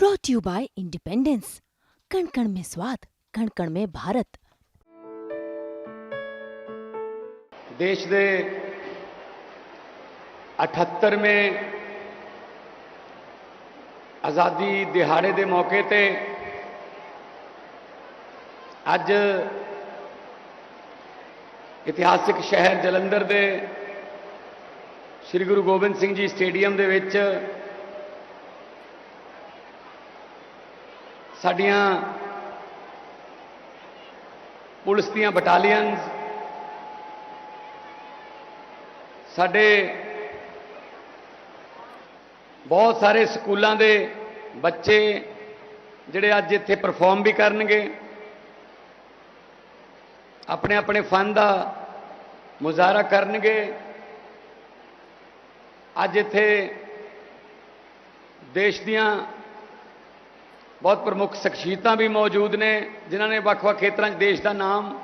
brought to you by Independence. कण कण में स्वाद कण कण में भारत ਦੇਸ਼ ਦੇ 78ਵੇਂ ਆਜ਼ਾਦੀ ਦਿਹਾੜੇ ਦੇ ਮੌਕੇ ਤੇ ਅੱਜ ਇਤਿਹਾਸਿਕ ਸ਼ਹਿਰ ਜਲੰਧਰ ਦੇ ਸ੍ਰੀ ਗੁਰੂ ਗੋਬਿੰਦ ਸਿੰਘ ਜੀ ਸਟੇਡੀਅਮ ਦੇ ਵਿੱਚ ਸਾਡੀਆਂ ਪੁਲਿਸ ਦੀਆਂ ਬਟਾਲੀਅਨਸ, ਸਾਡੇ ਬਹੁਤ ਸਾਰੇ ਸਕੂਲਾਂ ਦੇ ਬੱਚੇ ਜਿਹੜੇ ਅੱਜ ਇੱਥੇ ਪਰਫਾਰਮ ਵੀ ਕਰਨਗੇ, ਆਪਣੇ ਆਪਣੇ ਫਨ ਦਾ ਮੁਜ਼ਾਹਰਾ ਕਰਨਗੇ। ਅੱਜ ਇੱਥੇ ਦੇਸ਼ ਦੀਆਂ ਬਹੁਤ ਪ੍ਰਮੁੱਖ ਸ਼ਖਸੀਅਤਾਂ ਵੀ ਮੌਜੂਦ ਨੇ, ਜਿਨ੍ਹਾਂ ਨੇ ਵੱਖ-ਵੱਖ ਖੇਤਰਾਂ 'ਚ ਦੇਸ਼ ਦਾ ਨਾਮ,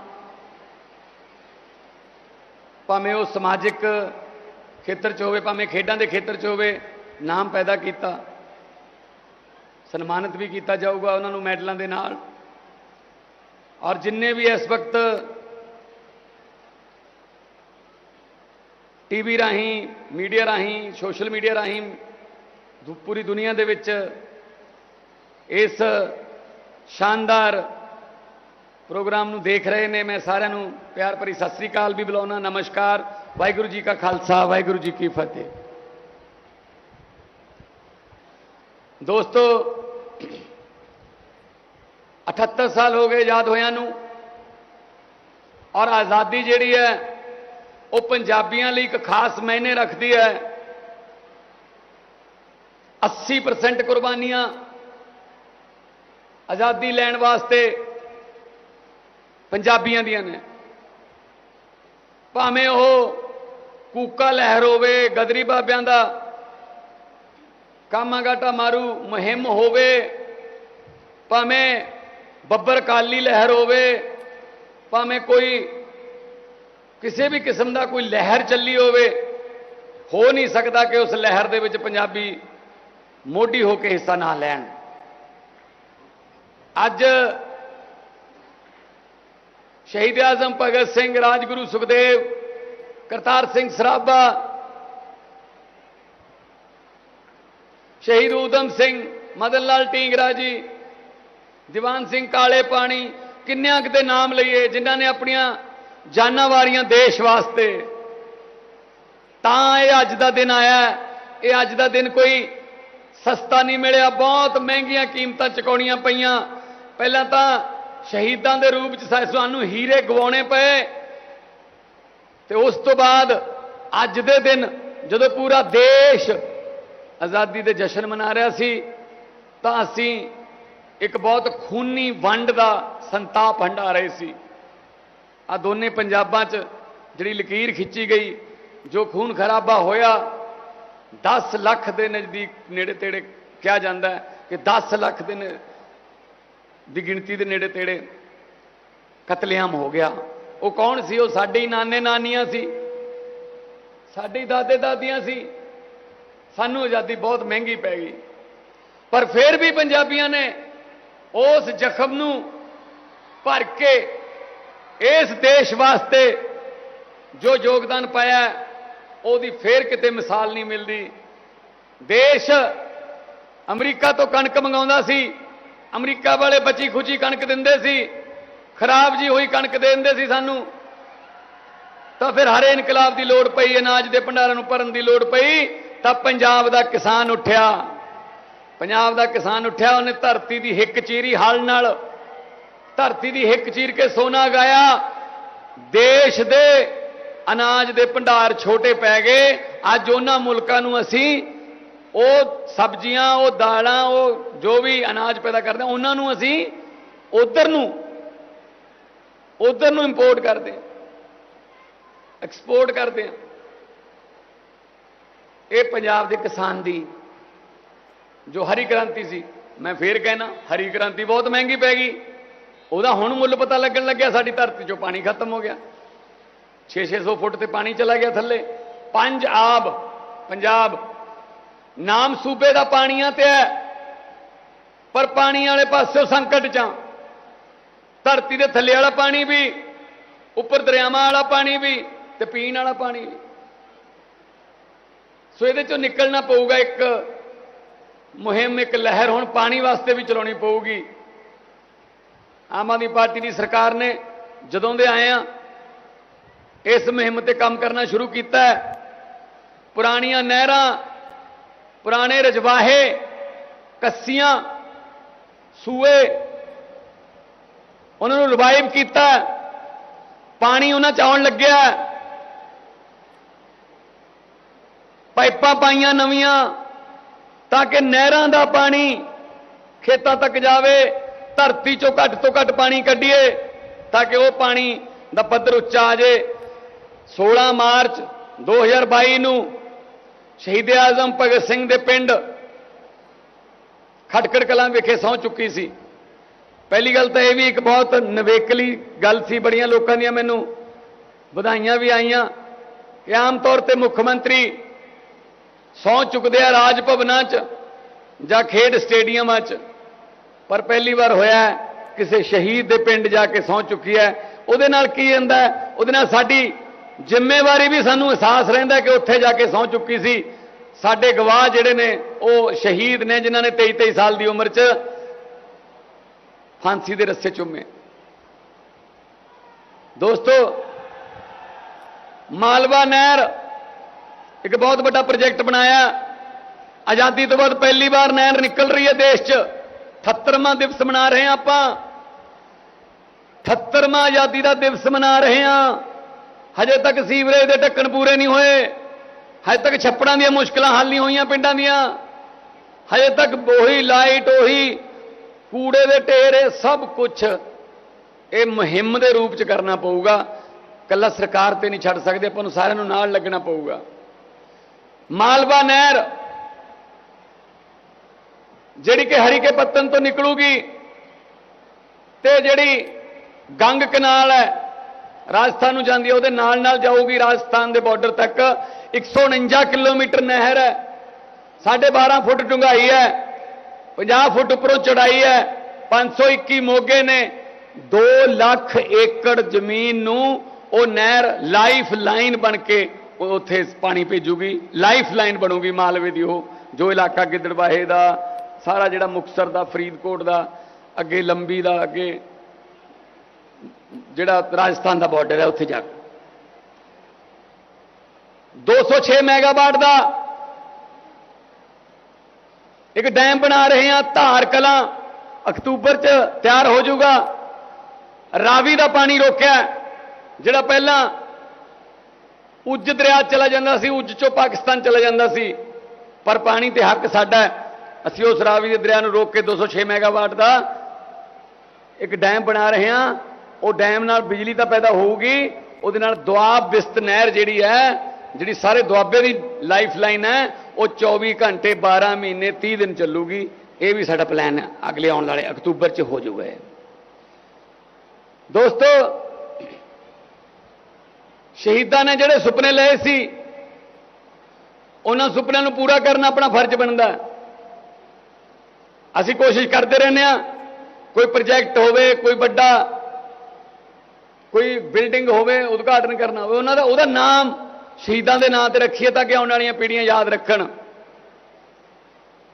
ਭਾਵੇਂ ਉਹ ਸਮਾਜਿਕ ਖੇਤਰ 'ਚ ਹੋਵੇ, ਭਾਵੇਂ ਖੇਡਾਂ ਦੇ ਖੇਤਰ 'ਚ ਹੋਵੇ, ਨਾਮ ਪੈਦਾ ਕੀਤਾ, ਸਨਮਾਨਿਤ ਵੀ ਕੀਤਾ ਜਾਊਗਾ ਉਹਨਾਂ ਨੂੰ ਮੈਡਲਾਂ ਦੇ ਨਾਲ। ਔਰ ਜਿੰਨੇ ਵੀ ਇਸ ਵਕਤ ਟੀਵੀ ਰਾਹੀਂ, ਮੀਡੀਆ ਰਾਹੀਂ, ਸੋਸ਼ਲ ਮੀਡੀਆ ਰਾਹੀਂ ਪੂਰੀ ਦੁਨੀਆ ਦੇ ਵਿੱਚ ਇਸ ਸ਼ਾਨਦਾਰ ਪ੍ਰੋਗਰਾਮ ਨੂੰ ਦੇਖ ਰਹੇ ਨੇ ਮੈਂ ਸਾਰਿਆਂ ਨੂੰ ਪਿਆਰ ਭਰੀ ਸਤਿ ਸ੍ਰੀ ਅਕਾਲ ਵੀ ਬੁਲਾਉਣਾ ਨਮਸਕਾਰ, ਵਾਹਿਗੁਰੂ ਜੀ ਕਾ ਖਾਲਸਾ, ਵਾਹਿਗੁਰੂ ਜੀ ਕੀ ਫਤਿਹ। ਦੋਸਤੋ 78 ਸਾਲ ਹੋ ਗਏ ਆਜ਼ਾਦ ਹੋਇਆਂ ਨੂੰ ਔਰ ਆਜ਼ਾਦੀ ਜਿਹੜੀ ਹੈ, ਉਹ ਪੰਜਾਬੀਆਂ ਲਈ ਇੱਕ ਖਾਸ ਮਾਇਨੇ ਰੱਖਦੀ ਹੈ। 80% ਕੁਰਬਾਨੀਆਂ ਆਜ਼ਾਦੀ ਲੈਣ ਵਾਸਤੇ ਪੰਜਾਬੀਆਂ ਦੀਆਂ ਨੇ। ਭਾਵੇਂ ਉਹ ਕੂਕਾ ਲਹਿਰ ਹੋਵੇ, ਗਦਰੀ ਬਾਬਿਆਂ ਦਾ ਕਾਮਾਗਾਟਾ ਮਾਰੂ ਮੁਹਿੰਮ ਹੋਵੇ, ਭਾਵੇਂ ਬੱਬਰ ਕਾਲੀ ਲਹਿਰ ਹੋਵੇ, ਭਾਵੇਂ ਕੋਈ ਕਿਸੇ ਵੀ ਕਿਸਮ ਦਾ ਕੋਈ ਲਹਿਰ ਚੱਲੀ ਹੋਵੇ, ਹੋ ਨਹੀਂ ਸਕਦਾ ਕਿ ਉਸ ਲਹਿਰ ਦੇ ਵਿੱਚ ਪੰਜਾਬੀ ਮੋਢੀ ਹੋ ਕੇ ਹਿੱਸਾ ਨਾ ਲੈਣ। ਅੱਜ ਸ਼ਹੀਦ ਆਜ਼ਮ ਭਗਤ ਸਿੰਘ, ਰਾਜਗੁਰੂ ਸੁਖਦੇਵ, ਕਰਤਾਰ ਸਿੰਘ ਸਰਾਭਾ, ਸ਼ਹੀਦ ਊਧਮ ਸਿੰਘ, ਮਦਨ ਲਾਲ ਢੀਂਗਰਾ ਜੀ, ਦੀਵਾਨ ਸਿੰਘ ਕਾਲੇ ਪਾਣੀ, ਕਿੰਨਿਆਂ ਕਿਤੇ ਨਾਮ ਲਈਏ ਜਿਨ੍ਹਾਂ ਨੇ ਆਪਣੀਆਂ ਜਾਨਾਂ ਵਾਰੀਆਂ ਦੇਸ਼ ਵਾਸਤੇ। ਤਾਂ ਇਹ ਅੱਜ ਦਾ ਦਿਨ ਆਇਆ ਇਹ ਅੱਜ ਦਾ ਦਿਨ ਕੋਈ ਸਸਤਾ ਨਹੀਂ ਮਿਲਿਆ। ਬਹੁਤ ਮਹਿੰਗੀਆਂ ਕੀਮਤਾਂ ਚੁਕਾਉਣੀਆਂ ਪਈਆਂ। ਪਹਿਲਾਂ ਤਾਂ ਸ਼ਹੀਦਾਂ ਦੇ ਰੂਪ ਚ ਸਾਨੂੰ ਹੀਰੇ ਗਵਾਉਣੇ ਪਏ। ਤੇ ਉਸ ਤੋਂ ਬਾਅਦ ਅੱਜ ਦੇ ਦਿਨ ਜਦੋਂ ਪੂਰਾ ਦੇਸ਼ ਆਜ਼ਾਦੀ ਦੇ ਜਸ਼ਨ ਮਨਾ ਰਿਹਾ ਸੀ, ਤਾਂ ਅਸੀਂ ਇੱਕ ਬਹੁਤ ਖੂਨੀ ਵੰਡ ਦਾ ਸੰਤਾਪ ਹੰਡਾ ਰਹੇ ਸੀ। ਆ ਦੋਨੇ ਪੰਜਾਬਾਂ 'ਚ ਜਿਹੜੀ ਲਕੀਰ ਖਿੱਚੀ ਗਈ, ਜੋ ਖੂਨ ਖਰਾਬਾ ਹੋਇਆ 10 ਲੱਖ ਦੇ ਨਜ਼ਦੀਕ ਨੇੜੇ ਤੇੜੇ ਕਿਹਾ ਜਾਂਦਾ ਹੈ ਕਿ 10 ਲੱਖ ਦੇ ਨੇ- ਦੀ ਗਿਣਤੀ ਦੇ ਨੇੜੇ ਤੇੜੇ ਕਤਲੇਆਮ ਹੋ ਗਿਆ। ਉਹ ਕੌਣ ਸੀ? ਉਹ ਸਾਡੇ ਹੀ ਨਾਨੇ ਨਾਨੀਆਂ ਸੀ। ਸਾਡੇ ਹੀ ਦਾਦੇ ਦਾਦੀਆਂ ਸੀ। ਸਾਨੂੰ ਆਜ਼ਾਦੀ ਬਹੁਤ ਮਹਿੰਗੀ ਪੈ ਗਈ। ਪਰ ਫਿਰ ਵੀ ਪੰਜਾਬੀਆਂ ਨੇ ਉਸ ਜ਼ਖਮ ਨੂੰ ਭਰ ਕੇ ਇਸ ਦੇਸ਼ ਵਾਸਤੇ ਜੋ ਯੋਗਦਾਨ ਪਾਇਆ, ਉਹਦੀ ਫੇਰ ਕਿਤੇ ਮਿਸਾਲ ਨਹੀਂ ਮਿਲਦੀ। ਦੇਸ਼ ਅਮਰੀਕਾ ਤੋਂ ਕਣਕ ਮੰਗਾਉਂਦਾ ਸੀ। ਅਮਰੀਕਾ ਵਾਲੇ ਬਚੀ ਖੁਚੀ ਕਣਕ ਦਿੰਦੇ ਸੀ। ਖਰਾਬ ਜੀ ਹੋਈ ਕਣਕ ਦੇ ਦਿੰਦੇ ਸੀ ਸਾਨੂੰ। ਤਾਂ ਫਿਰ ਹਰੇ ਇਨਕਲਾਬ ਦੀ ਲੋੜ ਪਈ, ਅਨਾਜ ਦੇ ਭੰਡਾਰਾਂ ਨੂੰ ਭਰਨ ਦੀ ਲੋੜ ਪਈ, ਤਾਂ ਪੰਜਾਬ ਦਾ ਕਿਸਾਨ ਉੱਠਿਆ। ਪੰਜਾਬ ਦਾ ਕਿਸਾਨ ਉੱਠਿਆ, ਉਹਨੇ ਧਰਤੀ ਦੀ ਹਿੱਕ ਚੀਰੀ ਹਲ ਨਾਲ। ਧਰਤੀ ਦੀ ਹਿੱਕ ਚੀਰ ਕੇ ਸੋਨਾ ਗਾਇਆ। ਦੇਸ਼ ਦੇ ਅਨਾਜ ਦੇ ਭੰਡਾਰ ਛੋਟੇ ਪੈ ਗਏ। ਅੱਜ ਉਹਨਾਂ ਮੁਲਕਾਂ ਨੂੰ ਅਸੀਂ ਉਹ ਸਬਜ਼ੀਆਂ, ਉਹ ਦਾਲਾਂ, ਉਹ ਜੋ ਵੀ ਅਨਾਜ ਪੈਦਾ ਕਰਦੇ ਉਹਨਾਂ ਨੂੰ ਅਸੀਂ ਉਧਰ ਨੂੰ ਉਧਰ ਨੂੰ ਇੰਪੋਰਟ ਕਰਦੇ ਹਾਂ ਐਕਸਪੋਰਟ ਕਰਦੇ ਹਾਂ ਇਹ ਪੰਜਾਬ ਦੇ ਕਿਸਾਨ ਦੀ ਜੋ ਹਰੀ ਕ੍ਰਾਂਤੀ ਸੀ, ਮੈਂ ਫੇਰ ਕਹਿਣਾ, ਹਰੀ ਕ੍ਰਾਂਤੀ ਬਹੁਤ ਮਹਿੰਗੀ ਪੈ ਗਈ। ਉਹਦਾ ਹੁਣ ਮੁੱਲ ਪਤਾ ਲੱਗਣ ਲੱਗਿਆ, ਸਾਡੀ ਧਰਤੀ 'ਚੋਂ ਪਾਣੀ ਖਤਮ ਹੋ ਗਿਆ। 6-600 ਫੁੱਟ ਤੇ ਪਾਣੀ ਚਲਾ ਗਿਆ ਥੱਲੇ। ਪੰਜ ਆਬ, ਪੰਜਾਬ ਨਾਮ ਸੂਬੇ ਦਾ ਪਾਣੀਆਂ ਤੇ ਹੈ, ਪਰ ਪਾਣੀ ਵਾਲੇ ਪਾਸਿਓਂ ਸੰਕਟ ਚ ਆ ਧਰਤੀ ਦੇ ਥੱਲੇ ਵਾਲਾ ਪਾਣੀ ਵੀ, ਉੱਪਰ ਦਰਿਆਵਾਂ ਵਾਲਾ ਪਾਣੀ ਵੀ ਤੇ ਪੀਣ ਵਾਲਾ ਪਾਣੀ ਵੀ। ਸੋ ਇਹਦੇ ਚੋਂ ਨਿਕਲਣਾ ਪਊਗਾ ਇੱਕ ਮੁਹਿੰਮ, ਇੱਕ ਲਹਿਰ। ਹੁਣ ਪਾਣੀ ਵਾਸਤੇ ਵੀ ਚਲਾਉਣੀ ਪਊਗੀ। ਆਮ ਆਦਮੀ ਪਾਰਟੀ ਦੀ ਸਰਕਾਰ ਨੇ ਜਦੋਂ ਦੇ ਆਏ ਆ ਇਸ ਮੁਹਿੰਮ ਤੇ ਕੰਮ ਕਰਨਾ ਸ਼ੁਰੂ ਕੀਤਾ ਹੈ। ਪੁਰਾਣੀਆਂ ਨਹਿਰਾਂ ਪੁਰਾਣੇ ਰਜਵਾਹੇ, ਕੱਸੀਆਂ, ਸੂਏ, ਉਹਨਾਂ ਨੂੰ ਰਿਵਾਈਵ ਕੀਤਾ। ਪਾਣੀ ਉਹਨਾਂ ਚ ਆਉਣ ਲੱਗਿਆ। ਪਾਈਪਾਂ ਪਾਈਆਂ ਨਵੀਆਂ ਤਾਂ ਕਿ ਨਹਿਰਾਂ ਦਾ ਪਾਣੀ ਖੇਤਾਂ ਤੱਕ ਜਾਵੇ, ਧਰਤੀ ਚੋਂ ਘੱਟ ਤੋਂ ਘੱਟ ਪਾਣੀ ਕੱਢੀਏ ਤਾਂ ਕਿ ਉਹ ਪਾਣੀ ਦਾ ਪੱਧਰ ਉੱਚਾ ਆ ਜੇ 16 ਮਾਰਚ 2022 ਨੂੰ ਸ਼ਹੀਦ ਆਜ਼ਮ ਭਗਤ ਸਿੰਘ ਦੇ ਪਿੰਡ ਖਟਕੜ ਕਲਾਂ ਵਿਖੇ ਸਹੁੰ ਚੁੱਕੀ ਸੀ। ਪਹਿਲੀ ਗੱਲ ਤਾਂ ਇਹ ਵੀ ਇੱਕ ਬਹੁਤ ਨਵੇਕਲੀ ਗੱਲ ਸੀ। ਬੜੀਆਂ ਲੋਕਾਂ ਦੀਆਂ ਮੈਨੂੰ ਵਧਾਈਆਂ ਵੀ ਆਈਆਂ ਕਿ ਆਮ ਤੌਰ ਤੇ ਮੁੱਖ ਮੰਤਰੀ ਸਹੁੰ ਚੁੱਕਦੇ ਆ ਰਾਜ ਭਵਨਾਂ 'ਚ ਜਾਂ ਖੇਡ ਸਟੇਡੀਅਮਾਂ 'ਚ। ਪਰ ਪਹਿਲੀ ਵਾਰ ਹੋਇਆ ਕਿਸੇ ਸ਼ਹੀਦ ਦੇ ਪਿੰਡ ਜਾ ਕੇ ਸਹੁੰ ਚੁੱਕੀ ਹੈ। ਉਹਦੇ ਨਾਲ ਕੀ ਹੁੰਦਾ ਉਹਦੇ ਨਾਲ ਸਾਡੀ ਜ਼ਿੰਮੇਵਾਰੀ ਵੀ ਸਾਨੂੰ ਅਹਿਸਾਸ ਰਹਿੰਦਾ ਕਿ ਉੱਥੇ ਜਾ ਕੇ ਸਹੁੰ ਚੁੱਕੀ ਸੀ। ਸਾਡੇ ਗਵਾਹ ਜਿਹੜੇ ਨੇ, ਉਹ ਸ਼ਹੀਦ ਨੇ ਜਿਨ੍ਹਾਂ ਨੇ 23 23 ਸਾਲ ਦੀ ਉਮਰ 'ਚ ਫਾਂਸੀ ਦੇ ਰੱਸੇ ਚੁੰਮੇ। ਦੋਸਤੋ, ਮਾਲਵਾ ਨਹਿਰ ਇੱਕ ਬਹੁਤ ਵੱਡਾ ਪ੍ਰੋਜੈਕਟ ਬਣਾਇਆ। ਆਜ਼ਾਦੀ ਤੋਂ ਬਾਅਦ ਪਹਿਲੀ ਵਾਰ ਨਹਿਰ ਨਿਕਲ ਰਹੀ ਹੈ ਦੇਸ਼ 'ਚ। 78ਵਾਂ ਦਿਵਸ ਮਨਾ ਰਹੇ ਹਾਂ ਆਪਾਂ। 78ਵਾਂ ਆਜ਼ਾਦੀ ਦਾ ਦਿਵਸ ਮਨਾ ਰਹੇ ਹਾਂ। ਹਜੇ ਤੱਕ ਸੀਵਰੇਜ ਦੇ ਢੱਕਣ ਪੂਰੇ ਨਹੀਂ ਹੋਏ। ਹਜੇ ਤੱਕ ਛੱਪੜਾਂ ਦੀਆਂ ਮੁਸ਼ਕਲਾਂ ਹੱਲ ਨਹੀਂ ਹੋਈਆਂ ਪਿੰਡਾਂ ਦੀਆਂ। ਹਜੇ ਤੱਕ ਉਹੀ ਲਾਈਟ ਉਹੀ ਕੂੜੇ ਦੇ ਢੇਰੇ ਸਭ ਕੁਝ ਇਹ ਮੁਹਿੰਮ ਦੇ ਰੂਪ ਚ ਕਰਨਾ ਪਊਗਾ। ਕੱਲਾ ਸਰਕਾਰ ਤੇ ਨਹੀਂ ਛੱਡ ਸਕਦੇ, ਆਪਾਂ ਨੂੰ ਸਾਰਿਆਂ ਨੂੰ ਨਾਲ ਲੱਗਣਾ ਪਊਗਾ। ਮਾਲਵਾ ਨਹਿਰ, ਜਿਹੜੀ ਕਿ ਹਰੀਕੇ ਪੱਤਨ ਤੋਂ ਨਿਕਲੂਗੀ, ਤੇ ਜਿਹੜੀ ਗੰਗ ਕਨਾਲ ਹੈ ਰਾਜਸਥਾਨ ਨੂੰ ਜਾਂਦੀ ਹੈ, ਉਹਦੇ ਨਾਲ ਨਾਲ ਜਾਊਗੀ ਰਾਜਸਥਾਨ ਦੇ ਬਾਰਡਰ ਤੱਕ। 149 ਕਿਲੋਮੀਟਰ ਨਹਿਰ ਹੈ। 12.5 ਫੁੱਟ ਡੂੰਘਾਈ ਹੈ। 50 ਫੁੱਟ ਉੱਪਰੋਂ ਚੜਾਈ ਹੈ। 521 ਮੋਗੇ ਨੇ। 2 ਲੱਖ ਏਕੜ ਜ਼ਮੀਨ ਨੂੰ ਉਹ ਨਹਿਰ ਲਾਈਫ ਲਾਈਨ ਬਣ ਕੇ ਉੱਥੇ ਪਾਣੀ ਭੇਜੂਗੀ। ਲਾਈਫ ਲਾਈਨ ਬਣੂਗੀ ਮਾਲਵੇ ਦੀ ਉਹ, ਜੋ ਇਲਾਕਾ ਗਿੱਦੜਬਾਹੇ ਦਾ, ਸਾਰਾ ਜਿਹੜਾ ਮੁਕਤਸਰ ਦਾ, ਫਰੀਦਕੋਟ ਦਾ, ਅੱਗੇ ਲੰਬੀ ਦਾ, ਅੱਗੇ ਜਿਹੜਾ ਰਾਜਸਥਾਨ ਦਾ ਬਾਰਡਰ ਹੈ ਉੱਥੇ ਜਾ ਕੇ। 206 ਮੈਗਾਵਾਟ ਦਾ ਇੱਕ ਡੈਮ ਬਣਾ ਰਹੇ ਹਾਂ, ਧਾਰ ਕਲਾਂ, ਅਕਤੂਬਰ 'ਚ ਤਿਆਰ ਹੋ ਜਾਊਗਾ। ਰਾਵੀ ਦਾ ਪਾਣੀ ਰੋਕਿਆ, ਜਿਹੜਾ ਪਹਿਲਾਂ ਉੱਜ ਦਰਿਆ ਚਲਾ ਜਾਂਦਾ ਸੀ, ਉੱਜ ਚੋਂ ਪਾਕਿਸਤਾਨ ਚਲਾ ਜਾਂਦਾ ਸੀ, ਪਰ ਪਾਣੀ ਤੇ ਹੱਕ ਸਾਡਾ ਹੈ। ਅਸੀਂ ਉਸ ਰਾਵੀ ਦੇ ਦਰਿਆ ਨੂੰ ਰੋਕ ਕੇ 206 ਮੈਗਾਵਾਟ ਦਾ ਇੱਕ ਡੈਮ ਬਣਾ ਰਹੇ ਹਾਂ। ਉਹ ਡੈਮ ਨਾਲ ਬਿਜਲੀ ਤਾਂ ਪੈਦਾ ਹੋਊਗੀ, ਉਹਦੇ ਨਾਲ ਦੁਆਬ ਬਿਸਤ ਨਹਿਰ ਜਿਹੜੀ ਹੈ, ਜਿਹੜੀ ਸਾਰੇ ਦੁਆਬੇ ਦੀ ਲਾਈਫ ਲਾਈਨ ਹੈ, ਉਹ 24 ਘੰਟੇ 12 ਮਹੀਨੇ 30 ਦਿਨ ਚੱਲੂਗੀ। ਇਹ ਵੀ ਸਾਡਾ ਪਲਾਨ ਹੈ। ਅਗਲੇ ਆਉਣ ਵਾਲੇ ਅਕਤੂਬਰ 'ਚ ਹੋ ਜਾਊਗਾ ਦੋਸਤੋ, ਸ਼ਹੀਦਾਂ ਨੇ ਜਿਹੜੇ ਸੁਪਨੇ ਲਏ ਸੀ, ਉਹਨਾਂ ਸੁਪਨਿਆਂ ਨੂੰ ਪੂਰਾ ਕਰਨਾ ਆਪਣਾ ਫਰਜ਼ ਬਣਦਾ ਅਸੀਂ ਕੋਸ਼ਿਸ਼ ਕਰਦੇ ਰਹਿੰਦੇ ਆ ਕੋਈ ਪ੍ਰੋਜੈਕਟ ਹੋਵੇ, ਕੋਈ ਵੱਡਾ ਕੋਈ ਬਿਲਡਿੰਗ ਹੋਵੇ, ਉਦਘਾਟਨ ਕਰਨਾ ਹੋਵੇ, ਉਹਨਾਂ ਦਾ ਉਹਦਾ ਨਾਮ ਸ਼ਹੀਦਾਂ ਦੇ ਨਾਂ ਤੇ ਰੱਖੀਏ ਤਾਂ ਕਿ ਆਉਣ ਵਾਲੀਆਂ ਪੀੜ੍ਹੀਆਂ ਯਾਦ ਰੱਖਣ।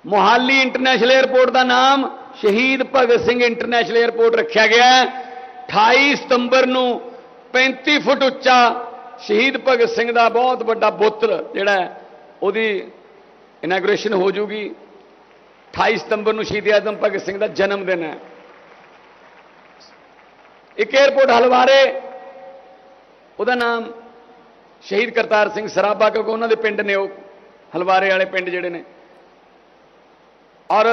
ਮੋਹਾਲੀ ਇੰਟਰਨੈਸ਼ਨਲ 에ਅਰਪੋਰਟ ਦਾ ਨਾਮ ਸ਼ਹੀਦ ਭਗਤ ਸਿੰਘ ਇੰਟਰਨੈਸ਼ਨਲ 에ਅਰਪੋਰਟ ਰੱਖਿਆ ਗਿਆ ਹੈ। 28 ਸਤੰਬਰ ਨੂੰ 35 ਫੁੱਟ ਉੱਚਾ ਸ਼ਹੀਦ ਭਗਤ ਸਿੰਘ ਦਾ ਬਹੁਤ ਵੱਡਾ ਬੁੱਤ ਜਿਹੜਾ ਉਹਦੀ ਇਨੋਗ੍ਰੇਸ਼ਨ ਹੋ ਜੂਗੀ। 28 ਸਤੰਬਰ ਨੂੰ ਸ਼ਹੀਦ ਆਜ਼ਮ ਭਗਤ ਸਿੰਘ ਦਾ ਜਨਮ ਦਿਨ ਹੈ। ਇੱਕ 에ਅਰਪੋਰਟ ਹਲਵਾਰੇ, ਉਹਦਾ ਨਾਮ ਸ਼ਹੀਦ ਕਰਤਾਰ ਸਿੰਘ ਸਰਾਭਾ, ਕਿਉਂਕਿ ਉਹਨਾਂ ਦੇ ਪਿੰਡ ਨੇ ਉਹ ਹਲਵਾਰੇ ਵਾਲੇ ਪਿੰਡ ਜਿਹੜੇ ਨੇ। ਔਰ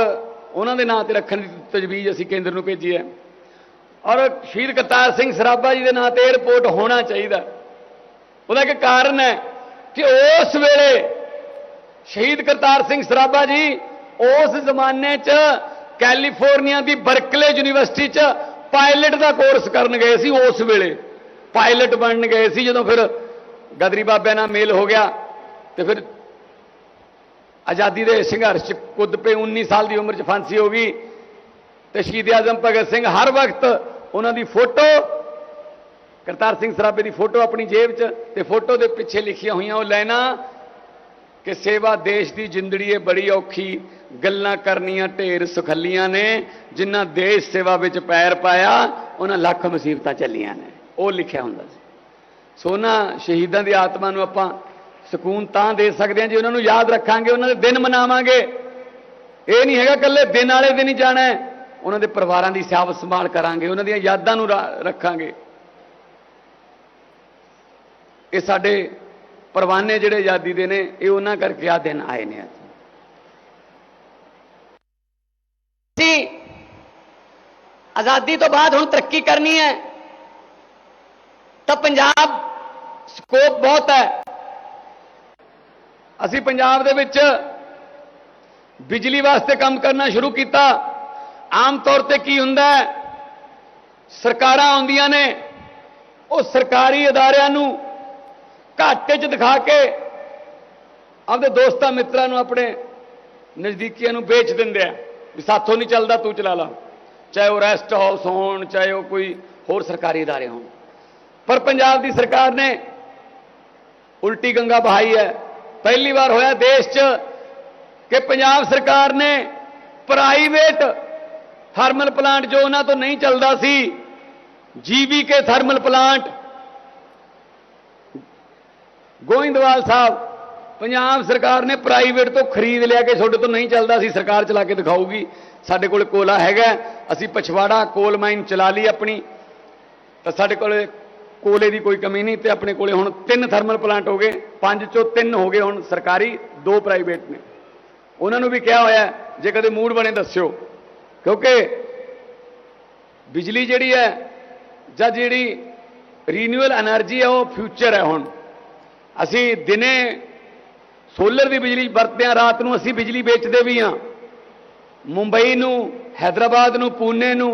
ਉਹਨਾਂ ਦੇ ਨਾਂ ਤੇ ਰੱਖਣ ਦੀ ਤਜਵੀਜ਼ ਅਸੀਂ ਕੇਂਦਰ ਨੂੰ ਭੇਜੀ ਹੈ। ਔਰ ਸ਼ਹੀਦ ਕਰਤਾਰ ਸਿੰਘ ਸਰਾਭਾ ਜੀ ਦੇ ਨਾਂ ਤੇ 에ਅਰਪੋਰਟ ਹੋਣਾ ਚਾਹੀਦਾ। ਉਹਦਾ ਇੱਕ ਕਾਰਨ ਹੈ ਕਿ ਉਸ ਵੇਲੇ ਸ਼ਹੀਦ ਕਰਤਾਰ ਸਿੰਘ ਸਰਾਭਾ ਜੀ ਉਸ ਜ਼ਮਾਨੇ 'ਚ ਕੈਲੀਫੋਰਨੀਆ ਦੀ ਬਰਕਲੇ ਯੂਨੀਵਰਸਿਟੀ 'ਚ ਪਾਇਲਟ ਦਾ ਕੋਰਸ ਕਰਨ ਗਏ ਸੀ ਉਸ ਵੇਲੇ। ਪਾਇਲਟ ਬਣਨ ਗਏ ਸੀ ਜਦੋਂ ਫਿਰ ਗਦਰੀ ਬਾਬਿਆਂ ਨਾਲ ਮੇਲ ਹੋ ਗਿਆ ਤੇ ਫਿਰ ਆਜ਼ਾਦੀ ਦੇ ਸੰਘਰਸ਼ 'ਚ ਕੁੱਦ ਪਏ 19 ਸਾਲ ਦੀ ਉਮਰ 'ਚ ਫਾਂਸੀ ਹੋ ਗਈ ਤੇ ਸ਼ਹੀਦ ਆਜ਼ਮ ਭਗਤ ਸਿੰਘ ਹਰ ਵਕਤ ਉਹਨਾਂ ਦੀ ਫੋਟੋ, ਕਰਤਾਰ ਸਿੰਘ ਸਰਾਭੇ ਦੀ ਫੋਟੋ ਆਪਣੀ ਜੇਬ 'ਚ ਤੇ ਫੋਟੋ ਦੇ ਪਿੱਛੇ ਲਿਖੀਆਂ ਹੋਈਆਂ ਉਹ ਲੈਣਾ ਕਿ ਸੇਵਾ ਦੇਸ਼ ਦੀ ਜਿੰਦੜੀ ਏ ਬੜੀ ਔਖੀ ਗੱਲਾਂ ਕਰਨੀਆਂ ਢੇਰ ਸੁਖੱਲੀਆਂ ਨੇ, ਜਿਨ੍ਹਾਂ ਦੇਸ਼ ਸੇਵਾ ਵਿੱਚ ਪੈਰ ਪਾਇਆ, ਉਹਨਾਂ ਲੱਖ ਮੁਸੀਬਤਾਂ ਚੱਲੀਆਂ ਨੇ। ਉਹ ਲਿਖਿਆ ਹੁੰਦਾ ਸੀ। ਸੋ ਉਹਨਾਂ ਸ਼ਹੀਦਾਂ ਦੀ ਆਤਮਾ ਨੂੰ ਆਪਾਂ ਸਕੂਨ ਤਾਂ ਦੇ ਸਕਦੇ ਹਾਂ ਜੇ ਉਹਨਾਂ ਨੂੰ ਯਾਦ ਰੱਖਾਂਗੇ, ਉਹਨਾਂ ਦੇ ਦਿਨ ਮਨਾਵਾਂਗੇ। ਇਹ ਨਹੀਂ ਹੈਗਾ ਇਕੱਲੇ ਦਿਨ ਵਾਲੇ ਦਿਨ ਹੀ ਜਾਣਾ ਹੈ। ਉਹਨਾਂ ਦੇ ਪਰਿਵਾਰਾਂ ਦੀ ਸਿਆਵ ਸੰਭਾਲ ਕਰਾਂਗੇ, ਉਹਨਾਂ ਦੀਆਂ ਯਾਦਾਂ ਨੂੰ ਰਾ- ਰੱਖਾਂਗੇ। ਇਹ ਸਾਡੇ ਪਰਵਾਨੇ ਜਿਹੜੇ ਆਜ਼ਾਦੀ ਦੇ ਨੇ, ਇਹ ਉਹਨਾਂ ਕਰਕੇ ਆ ਦਿਨ ਆਏ ਨੇ ਅੱਜ ਅਸੀਂ ਆਜ਼ਾਦੀ ਤੋਂ ਬਾਅਦ ਹੁਣ ਤਰੱਕੀ ਕਰਨੀ ਹੈ। ਤਾਂ ਪੰਜਾਬ ਸਕੋਪ ਬਹੁਤ ਹੈ। ਅਸੀਂ ਪੰਜਾਬ ਦੇ ਵਿੱਚ ਬਿਜਲੀ ਵਾਸਤੇ ਕੰਮ ਕਰਨਾ ਸ਼ੁਰੂ ਕੀਤਾ। ਆਮ ਤੌਰ ਤੇ ਕੀ ਹੁੰਦਾ ਹੈ? ਸਰਕਾਰਾਂ ਆਉਂਦੀਆਂ ਨੇ। ਉਹ ਸਰਕਾਰੀ ਅਦਾਰਿਆਂ ਨੂੰ ਘਾਟੇ 'ਚ ਦਿਖਾ ਕੇ ਆਪਦੇ ਦੋਸਤਾਂ ਮਿੱਤਰਾਂ ਨੂੰ ਆਪਣੇ ਨਜ਼ਦੀਕੀਆਂ ਨੂੰ ਵੇਚ ਦਿੰਦੇ ਆ ਵੀ ਸਾਥੋਂ ਨਹੀਂ ਚੱਲਦਾ, ਤੂੰ ਚਲਾ ਲਾ। ਚਾਹੇ ਉਹ ਰੈਸਟ ਹਾਊਸ ਹੋਣ, ਚਾਹੇ ਉਹ ਕੋਈ ਹੋਰ ਸਰਕਾਰੀ ਅਦਾਰੇ ਹੋਣ। ਪਰ ਪੰਜਾਬ ਦੀ ਸਰਕਾਰ ਨੇ ਉਲਟੀ ਗੰਗਾ ਬਹਾਈ ਹੈ। ਪਹਿਲੀ ਵਾਰ ਹੋਇਆ ਦੇਸ਼ 'ਚ ਕਿ ਪੰਜਾਬ ਸਰਕਾਰ ਨੇ ਪ੍ਰਾਈਵੇਟ ਥਰਮਲ ਪਲਾਂਟ ਜੋ ਉਹਨਾਂ ਤੋਂ ਨਹੀਂ ਚੱਲਦਾ ਸੀ GVK thermal plant Goindwal Sahib Punjab ਸਰਕਾਰ ਨੇ ਪ੍ਰਾਈਵੇਟ ਤੋਂ ਖਰੀਦ ਲਿਆ ਕੇ ਤੁਹਾਡੇ ਤੋਂ ਨਹੀਂ ਚੱਲਦਾ ਸੀ ਸਰਕਾਰ ਚਲਾ ਕੇ ਦਿਖਾਊਗੀ। ਸਾਡੇ ਕੋਲ ਕੋਲਾ ਹੈਗਾ, ਅਸੀਂ ਪਛਵਾੜਾ ਕੋਲ ਮਾਈਨ ਚਲਾ ਲਈ ਆਪਣੀ। ਤਾਂ ਸਾਡੇ ਕੋਲ ਕੋਲੇ ਦੀ ਕੋਈ ਕਮੀ ਨਹੀਂ ਤੇ ਆਪਣੇ ਕੋਲੇ ਹੁਣ ਤਿੰਨ ਥਰਮਲ ਪਲਾਂਟ ਹੋ ਗਏ, ਪੰਜ ਚੋਂ ਤਿੰਨ ਹੋ ਗਏ ਹੁਣ ਸਰਕਾਰੀ, ਦੋ ਪ੍ਰਾਈਵੇਟ ਨੇ। ਉਹਨਾਂ ਨੂੰ ਵੀ ਕਿਹਾ ਹੋਇਆ, ਜੇ ਕਦੇ ਮੂਡ ਬਣੇ ਦੱਸਿਓ। ਕਿਉਂਕਿ ਬਿਜਲੀ ਜਿਹੜੀ ਹੈ, ਜਾਂ ਜਿਹੜੀ ਰੀਨਿਊਅਲ એનર્ਜੀ ਹੈ, ਉਹ ਫਿਊਚਰ ਹੈ ਹੁਣ। ਅਸੀਂ ਦਿਨੇ ਸੋਲਰ ਦੀ ਬਿਜਲੀ ਵਰਤਦੇ ਆ, ਰਾਤ ਨੂੰ ਅਸੀਂ ਬਿਜਲੀ ਵੇਚਦੇ ਵੀ ਆ ਮੁੰਬਈ ਨੂੰ ਹైదరాబాద్ ਨੂੰ, ਪੂਨੇ ਨੂੰ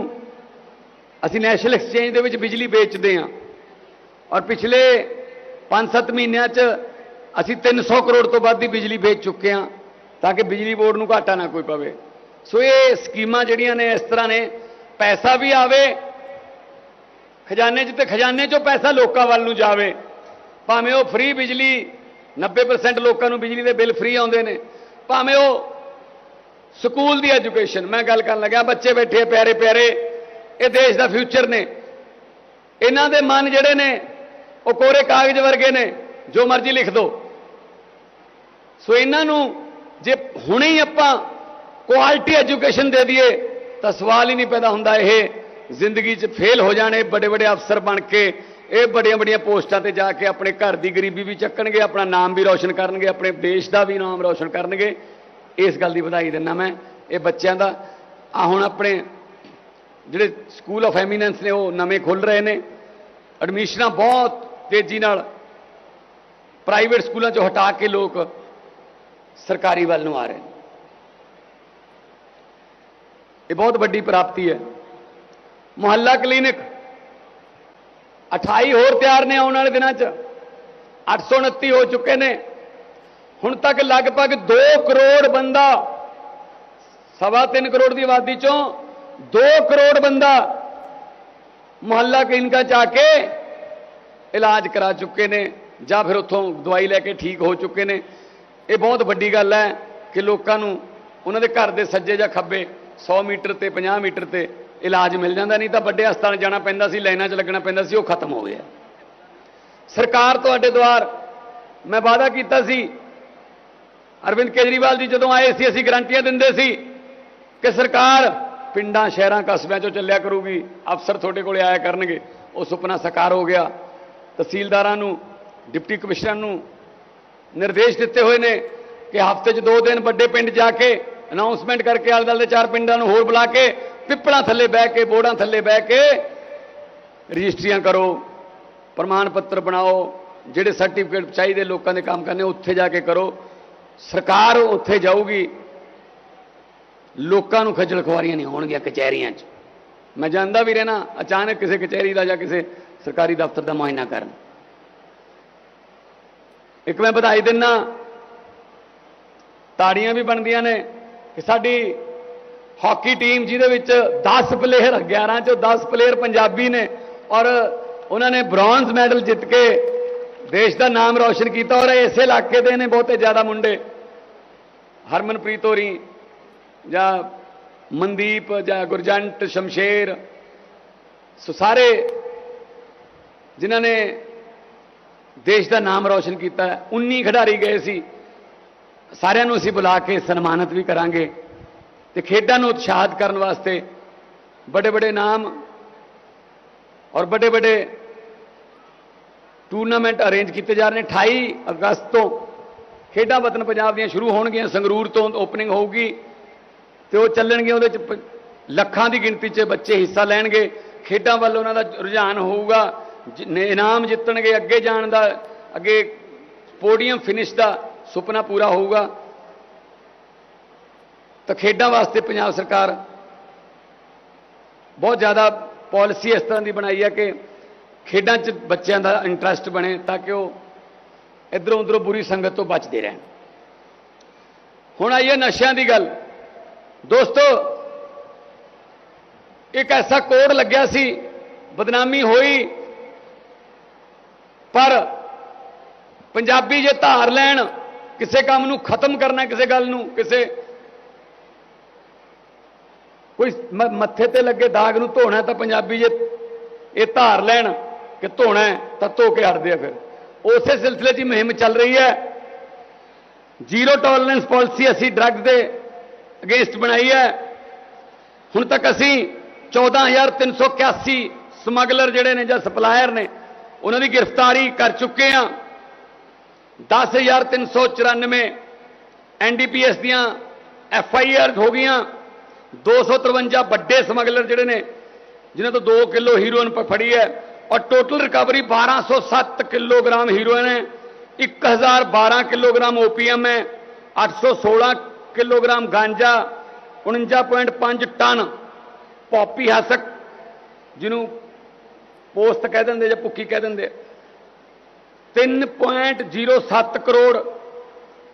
ਅਸੀਂ ਨੈਸ਼ਨਲ ਐਕਸਚੇਂਜ ਦੇ ਵਿੱਚ ਬਿਜਲੀ ਵੇਚਦੇ ਆ ਔਰ ਪਿਛਲੇ 5-7 ਮਹੀਨਿਆਂ 'ਚ ਅਸੀਂ 300 ਕਰੋੜ ਤੋਂ ਵੱਧ ਦੀ ਬਿਜਲੀ ਵੇਚ ਚੁੱਕੇ ਆ ਤਾਂ ਕਿ ਬਿਜਲੀ ਬੋਰਡ ਨੂੰ ਘਾਟਾ ਨਾ ਕੋਈ ਪਵੇ। ਸੋ ਇਹ ਸਕੀਮਾਂ ਜਿਹੜੀਆਂ ਨੇ, ਇਸ ਤਰ੍ਹਾਂ ਨੇ, ਪੈਸਾ ਵੀ ਆਵੇ, ਖਜ਼ਾਨੇ 'ਚ ਤੇ ਖਜ਼ਾਨੇ 'ਚੋਂ ਪੈਸਾ ਲੋਕਾਂ ਵੱਲ ਨੂੰ ਜਾਵੇ। ਭਾਵੇਂ ਉਹ ਫ੍ਰੀ ਬਿਜਲੀ 90% ਲੋਕਾਂ ਨੂੰ ਬਿਜਲੀ ਦੇ ਬਿੱਲ ਫ੍ਰੀ ਆਉਂਦੇ ਨੇ। ਭਾਵੇਂ ਉਹ ਸਕੂਲ ਦੀ ਐਜੂਕੇਸ਼ਨ, ਮੈਂ ਗੱਲ ਕਰਨ ਲੱਗਾ ਬੱਚੇ ਬੈਠੇ ਪਿਆਰੇ ਪਿਆਰੇ, ਇਹ ਦੇਸ਼ ਦਾ ਫਿਊਚਰ ਨੇ। ਇਹਨਾਂ ਦੇ ਮਨ ਜਿਹੜੇ ਨੇ, ਉਹ ਕੋਰੇ ਕਾਗਜ਼ ਵਰਗੇ ਨੇ, ਜੋ ਮਰਜ਼ੀ ਲਿਖ ਦਿਓ ਸੋ ਇਹਨਾਂ ਨੂੰ ਜੇ ਹੁਣੇ ਹੀ ਆਪਾਂ ਕੁਆਲਿਟੀ ਐਜੂਕੇਸ਼ਨ ਦੇ ਦਈਏ, ਤਾਂ ਸਵਾਲ ਹੀ ਨਹੀਂ ਪੈਦਾ ਹੁੰਦਾ, ਇਹ ਜ਼ਿੰਦਗੀ 'ਚ ਫੇਲ ਹੋ ਜਾਣੇ ਵੱਡੇ ਵੱਡੇ ਅਫਸਰ ਬਣ ਕੇ ਇਹ ਵੱਡੀਆਂ ਵੱਡੀਆਂ ਪੋਸਟਾਂ ਤੇ ਜਾ ਕੇ ਆਪਣੇ ਘਰ ਦੀ ਗਰੀਬੀ ਵੀ ਚੱਕਣਗੇ, ਆਪਣਾ ਨਾਮ ਵੀ ਰੌਸ਼ਨ ਕਰਨਗੇ, ਆਪਣੇ ਦੇਸ਼ ਦਾ ਵੀ ਨਾਮ ਰੌਸ਼ਨ ਕਰਨਗੇ। ਇਸ ਗੱਲ ਦੀ ਵਧਾਈ ਦਿੰਦਾ ਮੈਂ ਇਹ ਬੱਚਿਆਂ ਦਾ। ਆ ਹੁਣ ਆਪਣੇ ਜਿਹੜੇ ਸਕੂਲ ਆਫ ਐਮੀਨੈਂਸ ਨੇ, ਉਹ ਨਵੇਂ ਖੁੱਲ ਰਹੇ ਨੇ। ਐਡਮਿਸ਼ਨਾਂ ਬਹੁਤ ਤੇਜ਼ੀ ਨਾਲ ਪ੍ਰਾਈਵੇਟ ਸਕੂਲਾਂ ਚੋਂ ਹਟਾ ਕੇ ਲੋਕ ਸਰਕਾਰੀ ਵੱਲ ਨੂੰ ਆ ਰਹੇ ਨੇ। ਇਹ ਬਹੁਤ ਵੱਡੀ ਪ੍ਰਾਪਤੀ ਹੈ। ਮੁਹੱਲਾ ਕਲੀਨਿਕ 28 ਹੋਰ ਤਿਆਰ ਨੇ ਆਉਣ ਵਾਲੇ ਦਿਨਾਂ 'ਚ। 829 ਹੋ ਚੁੱਕੇ ਨੇ। ਹੁਣ ਤੱਕ ਲਗਭਗ 2 ਕਰੋੜ ਬੰਦਾ, ਸਵਾ ਤਿੰਨ ਕਰੋੜ ਦੀ ਆਬਾਦੀ ਚੋਂ 2 ਕਰੋੜ ਬੰਦਾ ਮੁਹੱਲਾ ਕਲੀਨਿਕਾਂ 'ਚ ਆ ਕੇ ਇਲਾਜ ਕਰਾ ਚੁੱਕੇ ਨੇ ਜਾਂ ਫਿਰ ਉੱਥੋਂ ਦਵਾਈ ਲੈ ਕੇ ਠੀਕ ਹੋ ਚੁੱਕੇ ਨੇ। ਇਹ ਬਹੁਤ ਵੱਡੀ ਗੱਲ ਹੈ ਕਿ ਲੋਕਾਂ ਨੂੰ ਉਹਨਾਂ ਦੇ ਘਰ ਦੇ ਸੱਜੇ ਜਾਂ ਖੱਬੇ 100 ਮੀਟਰ ਤੇ 50 ਮੀਟਰ ਤੇ ਇਲਾਜ ਮਿਲ ਜਾਂਦਾ ਨਹੀਂ ਤਾਂ ਵੱਡੇ ਹਸਪਤਾਲ ਜਾਣਾ ਪੈਂਦਾ ਸੀ, ਲਾਈਨਾਂ 'ਚ ਲੱਗਣਾ ਪੈਂਦਾ ਸੀ, ਉਹ ਖਤਮ ਹੋ ਗਿਆ। ਸਰਕਾਰ ਤੁਹਾਡੇ ਦੁਆਰ, ਮੈਂ ਵਾਅਦਾ ਕੀਤਾ ਸੀ, ਅਰਵਿੰਦ ਕੇਜਰੀਵਾਲ ਜੀ ਜਦੋਂ ਆਏ ਸੀ, ਅਸੀਂ ਗਰੰਟੀਆਂ ਦਿੰਦੇ ਸੀ ਕਿ ਸਰਕਾਰ ਪਿੰਡਾਂ, ਸ਼ਹਿਰਾਂ, ਕਸਬਿਆਂ 'ਚੋਂ ਚੱਲਿਆ ਕਰੂਗੀ, ਅਫਸਰ ਤੁਹਾਡੇ ਕੋਲੇ ਆਇਆ ਕਰਨਗੇ, ਉਹ ਸੁਪਨਾ ਸਾਕਾਰ ਹੋ ਗਿਆ। ਤਹਿਸੀਲਦਾਰਾਂ ਨੂੰ, ਡਿਪਟੀ ਕਮਿਸ਼ਨਰ ਨੂੰ ਨਿਰਦੇਸ਼ ਦਿੱਤੇ ਹੋਏ ਨੇ ਕਿ ਹਫ਼ਤੇ 'ਚ ਦੋ ਦਿਨ ਵੱਡੇ ਪਿੰਡ ਜਾ ਕੇ ਅਨਾਉਂਸਮੈਂਟ ਕਰਕੇ ਆਲੇ ਦੁਆਲੇ ਦੇ ਚਾਰ ਪਿੰਡਾਂ ਨੂੰ ਹੋਰ ਬੁਲਾ ਕੇ ਪਿੱਪਲਾਂ ਥੱਲੇ ਬਹਿ ਕੇ, ਬੋੜਾਂ ਥੱਲੇ ਬਹਿ ਕੇ ਰਜਿਸਟਰੀਆਂ ਕਰੋ, ਪ੍ਰਮਾਣ ਪੱਤਰ ਬਣਾਓ, ਜਿਹੜੇ ਸਰਟੀਫਿਕੇਟ ਚਾਹੀਦੇ ਲੋਕਾਂ ਦੇ ਕੰਮ ਕਰਨੇ, ਉੱਥੇ ਜਾ ਕੇ ਕਰੋ। ਸਰਕਾਰ ਉੱਥੇ ਜਾਊਗੀ। ਲੋਕਾਂ ਨੂੰ ਖੱਜਲ ਖੁਆਰੀਆਂ ਨਹੀਂ ਹੋਣਗੀਆਂ ਕਚਹਿਰੀਆਂ 'ਚ। ਮੈਂ ਜਾਂਦਾ ਵੀ ਰਹਿਣਾ, ਅਚਾਨਕ ਕਿਸੇ ਕਚਹਿਰੀ ਦਾ ਜਾਂ ਕਿਸੇ ਸਰਕਾਰੀ ਦਫ਼ਤਰ ਦਾ ਮੁਆਇਨਾ ਕਰਨ। ਇੱਕ ਮੈਂ ਵਧਾਈ ਦਿੰਨਾ, ਤਾੜੀਆਂ ਵੀ ਬਣਦੀਆਂ ਨੇ ਕਿ ਸਾਡੀ ਹਾਕੀ ਟੀਮ ਜਿਹਦੇ ਵਿੱਚ 10 ਪਲੇਅਰ 11 ਚੋਂ 10 ਪਲੇਅਰ ਪੰਜਾਬੀ ਨੇ ਔਰ ਉਹਨਾਂ ਨੇ ਬ੍ਰੌਂਜ਼ ਮੈਡਲ ਜਿੱਤ ਕੇ ਦੇਸ਼ ਦਾ ਨਾਮ ਰੌਸ਼ਨ ਕੀਤਾ ਔਰ ਇਸੇ ਇਲਾਕੇ ਦੇ ਨੇ ਬਹੁਤੇ ਜ਼ਿਆਦਾ ਮੁੰਡੇ ਹਰਮਨਪ੍ਰੀਤ ਹੋਰੀ ਜਾਂ ਮਨਦੀਪ ਜਾਂ ਗੁਰਜੰਟ, ਸ਼ਮਸ਼ੇਰ, ਸੋ ਸਾਰੇ ਜਿਨ੍ਹਾਂ ਨੇ ਦੇਸ਼ ਦਾ ਨਾਮ ਰੌਸ਼ਨ ਕੀਤਾ ਹੈ। 19 ਖਿਡਾਰੀ ਗਏ ਸੀ ਸਾਰਿਆਂ ਨੂੰ ਅਸੀਂ ਬੁਲਾ ਕੇ ਸਨਮਾਨਿਤ ਵੀ ਕਰਾਂਗੇ ਤੇ ਖੇਡਾਂ ਨੂੰ ਉਤਸ਼ਾਹਿਤ ਕਰਨ ਵਾਸਤੇ ਬੜੇ ਬੜੇ ਨਾਮ ਔਰ ਬੜੇ ਬੜੇ ਟੂਰਨਾਮੈਂਟ ਅਰੇਂਜ ਕੀਤੇ ਜਾ ਰਹੇ ਨੇ। 28 ਅਗਸਤ ਤੋਂ ਖੇਡਾਂ ਵਤਨ ਪੰਜਾਬ ਦੀਆਂ ਸ਼ੁਰੂ ਹੋਣਗੀਆਂ। ਸੰਗਰੂਰ ਤੋਂ ਓਪਨਿੰਗ ਹੋਊਗੀ ਤੇ ਉਹ ਚੱਲਣਗੇ ਉਹਦੇ ਚ ਪ- ਲੱਖਾਂ ਦੀ ਗਿਣਤੀ 'ਚ ਬੱਚੇ ਹਿੱਸਾ ਲੈਣਗੇ। ਖੇਡਾਂ ਵੱਲ ਉਹਨਾਂ ਦਾ ਰੁਝਾਨ ਹੋਊਗਾ। ਜਿ- ਇਨਾਮ ਜਿੱਤਣਗੇ। ਅੱਗੇ ਜਾਣ ਦਾ, ਅੱਗੇ ਪੋਡੀਅਮ ਫਿਨਿਸ਼ ਦਾ ਸੁਪਨਾ ਪੂਰਾ ਹੋਊਗਾ। ਤਾਂ ਖੇਡਾਂ ਵਾਸਤੇ ਪੰਜਾਬ ਸਰਕਾਰ ਬਹੁਤ ਜ਼ਿਆਦਾ ਪਾਲਿਸੀ ਇਸ ਤਰ੍ਹਾਂ ਦੀ ਬਣਾਈ ਹੈ ਕਿ ਖੇਡਾਂ 'ਚ ਬੱਚਿਆਂ ਦਾ ਇੰਟਰਸਟ ਬਣੇ ਤਾਂ ਕਿ ਉਹ ਇਧਰੋਂ ਉਧਰੋਂ ਬੁਰੀ ਸੰਗਤ ਤੋਂ ਬਚਦੇ ਰਹਿਣ। ਹੁਣ ਆਈਏ ਨਸ਼ਿਆਂ ਦੀ ਗੱਲ। ਦੋਸਤੋ, ਇੱਕ ਐਸਾ ਕੋਡ ਲੱਗਿਆ ਸੀ, ਬਦਨਾਮੀ ਹੋਈ, ਪਰ ਪੰਜਾਬੀ ਜੇ ਧਾਰ ਲੈਣ, ਕਿਸੇ ਕੰਮ ਨੂੰ ਖਤਮ ਕਰਨਾ, ਕਿਸੇ ਗੱਲ ਨੂੰ, ਕਿਸੇ ਕੋਈ ਮੱਥੇ ਤੇ ਲੱਗੇ ਦਾਗ ਨੂੰ ਧੋਣਾ ਤਾਂ ਪੰਜਾਬੀ ਜੇ ਇਹ ਧਾਰ ਲੈਣ ਕਿ ਧੋਣਾ ਤਾਂ ਧੋ ਕੇ ਹਟਦੇ ਆ ਫਿਰ। ਉਸੇ ਸਿਲਸਿਲੇ 'ਚ ਮੁਹਿੰਮ ਚੱਲ ਰਹੀ ਹੈ। ਜ਼ੀਰੋ ਟੋਲਰੈਂਸ ਪਾਲਿਸੀ ਅਸੀਂ ਡਰੱਗ ਦੇ ਅਗੇਂਸਟ ਬਣਾਈ ਹੈ। ਹੁਣ ਤੱਕ ਅਸੀਂ 14381 ਸਮਗਲਰ ਜਿਹੜੇ ਨੇ ਜਾਂ ਸਪਲਾਇਰ ਨੇ, ਉਹਨਾਂ ਦੀ ਗ੍ਰਿਫਤਾਰੀ ਕਰ ਚੁੱਕੇ ਹਾਂ। 10394 ਐਨਡੀਪੀਐਸ ਦੀਆਂ ਐਫ ਆਈ ਆਰ ਹੋ ਗਈਆਂ। 253 ਵੱਡੇ ਸਮਗਲਰ ਜਿਹੜੇ ਨੇ, ਜਿਨ੍ਹਾਂ ਤੋਂ 2 ਕਿਲੋ ਹੀਰੋਇਨ ਫੜੀ ਹੈ ਔਰ ਟੋਟਲ ਰਿਕਵਰੀ 1207 ਕਿਲੋਗ੍ਰਾਮ ਹੀਰੋਇਨ ਹੈ। 1012 ਕਿਲੋਗ੍ਰਾਮ ਓਪੀਐਮ ਹੈ 816 kilogram ganja 49.5 ton poppy husk, ਜਿਹਨੂੰ ਪੋਸਟ ਕਹਿ ਦਿੰਦੇ ਜਾਂ ਭੁੱਕੀ ਕਹਿ ਦਿੰਦੇ 3.07 ਕਰੋੜ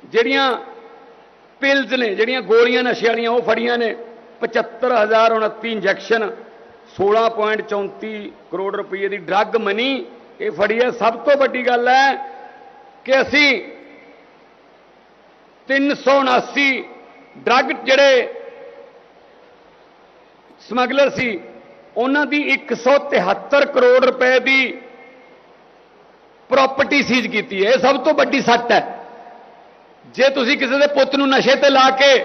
ਜਿਹੜੀਆਂ ਪਿਲਜ਼ ਨੇ, ਜਿਹੜੀਆਂ ਗੋਲੀਆਂ ਨਸ਼ੇ ਵਾਲੀਆਂ ਉਹ ਫੜੀਆਂ ਨੇ। 75029 ਇੰਜੈਕਸ਼ਨ 16.34 ਕਰੋੜ ਰੁਪਏ ਦੀ ਡਰੱਗ ਮਨੀ, ਇਹ ਫੜੀ ਹੈ। ਸਭ ਤੋਂ ਵੱਡੀ ਗੱਲ ਹੈ ਕਿ ਅਸੀਂ 379 ਡਰੱਗ ਜਿਹੜੇ ਸਮਗਲਰ ਸੀ, ਉਹਨਾਂ ਦੀ 173 ਕਰੋੜ ਰੁਪਏ ਦੀ ਪ੍ਰਾਪਰਟੀ ਸੀਜ਼ ਕੀਤੀ ਹੈ। ਇਹ ਸਭ ਤੋਂ ਵੱਡੀ ਸੱਟ ਹੈ। ਜੇ ਤੁਸੀਂ ਕਿਸੇ ਦੇ ਪੁੱਤ ਨੂੰ ਨਸ਼ੇ ਤੇ ਲਾ ਕੇ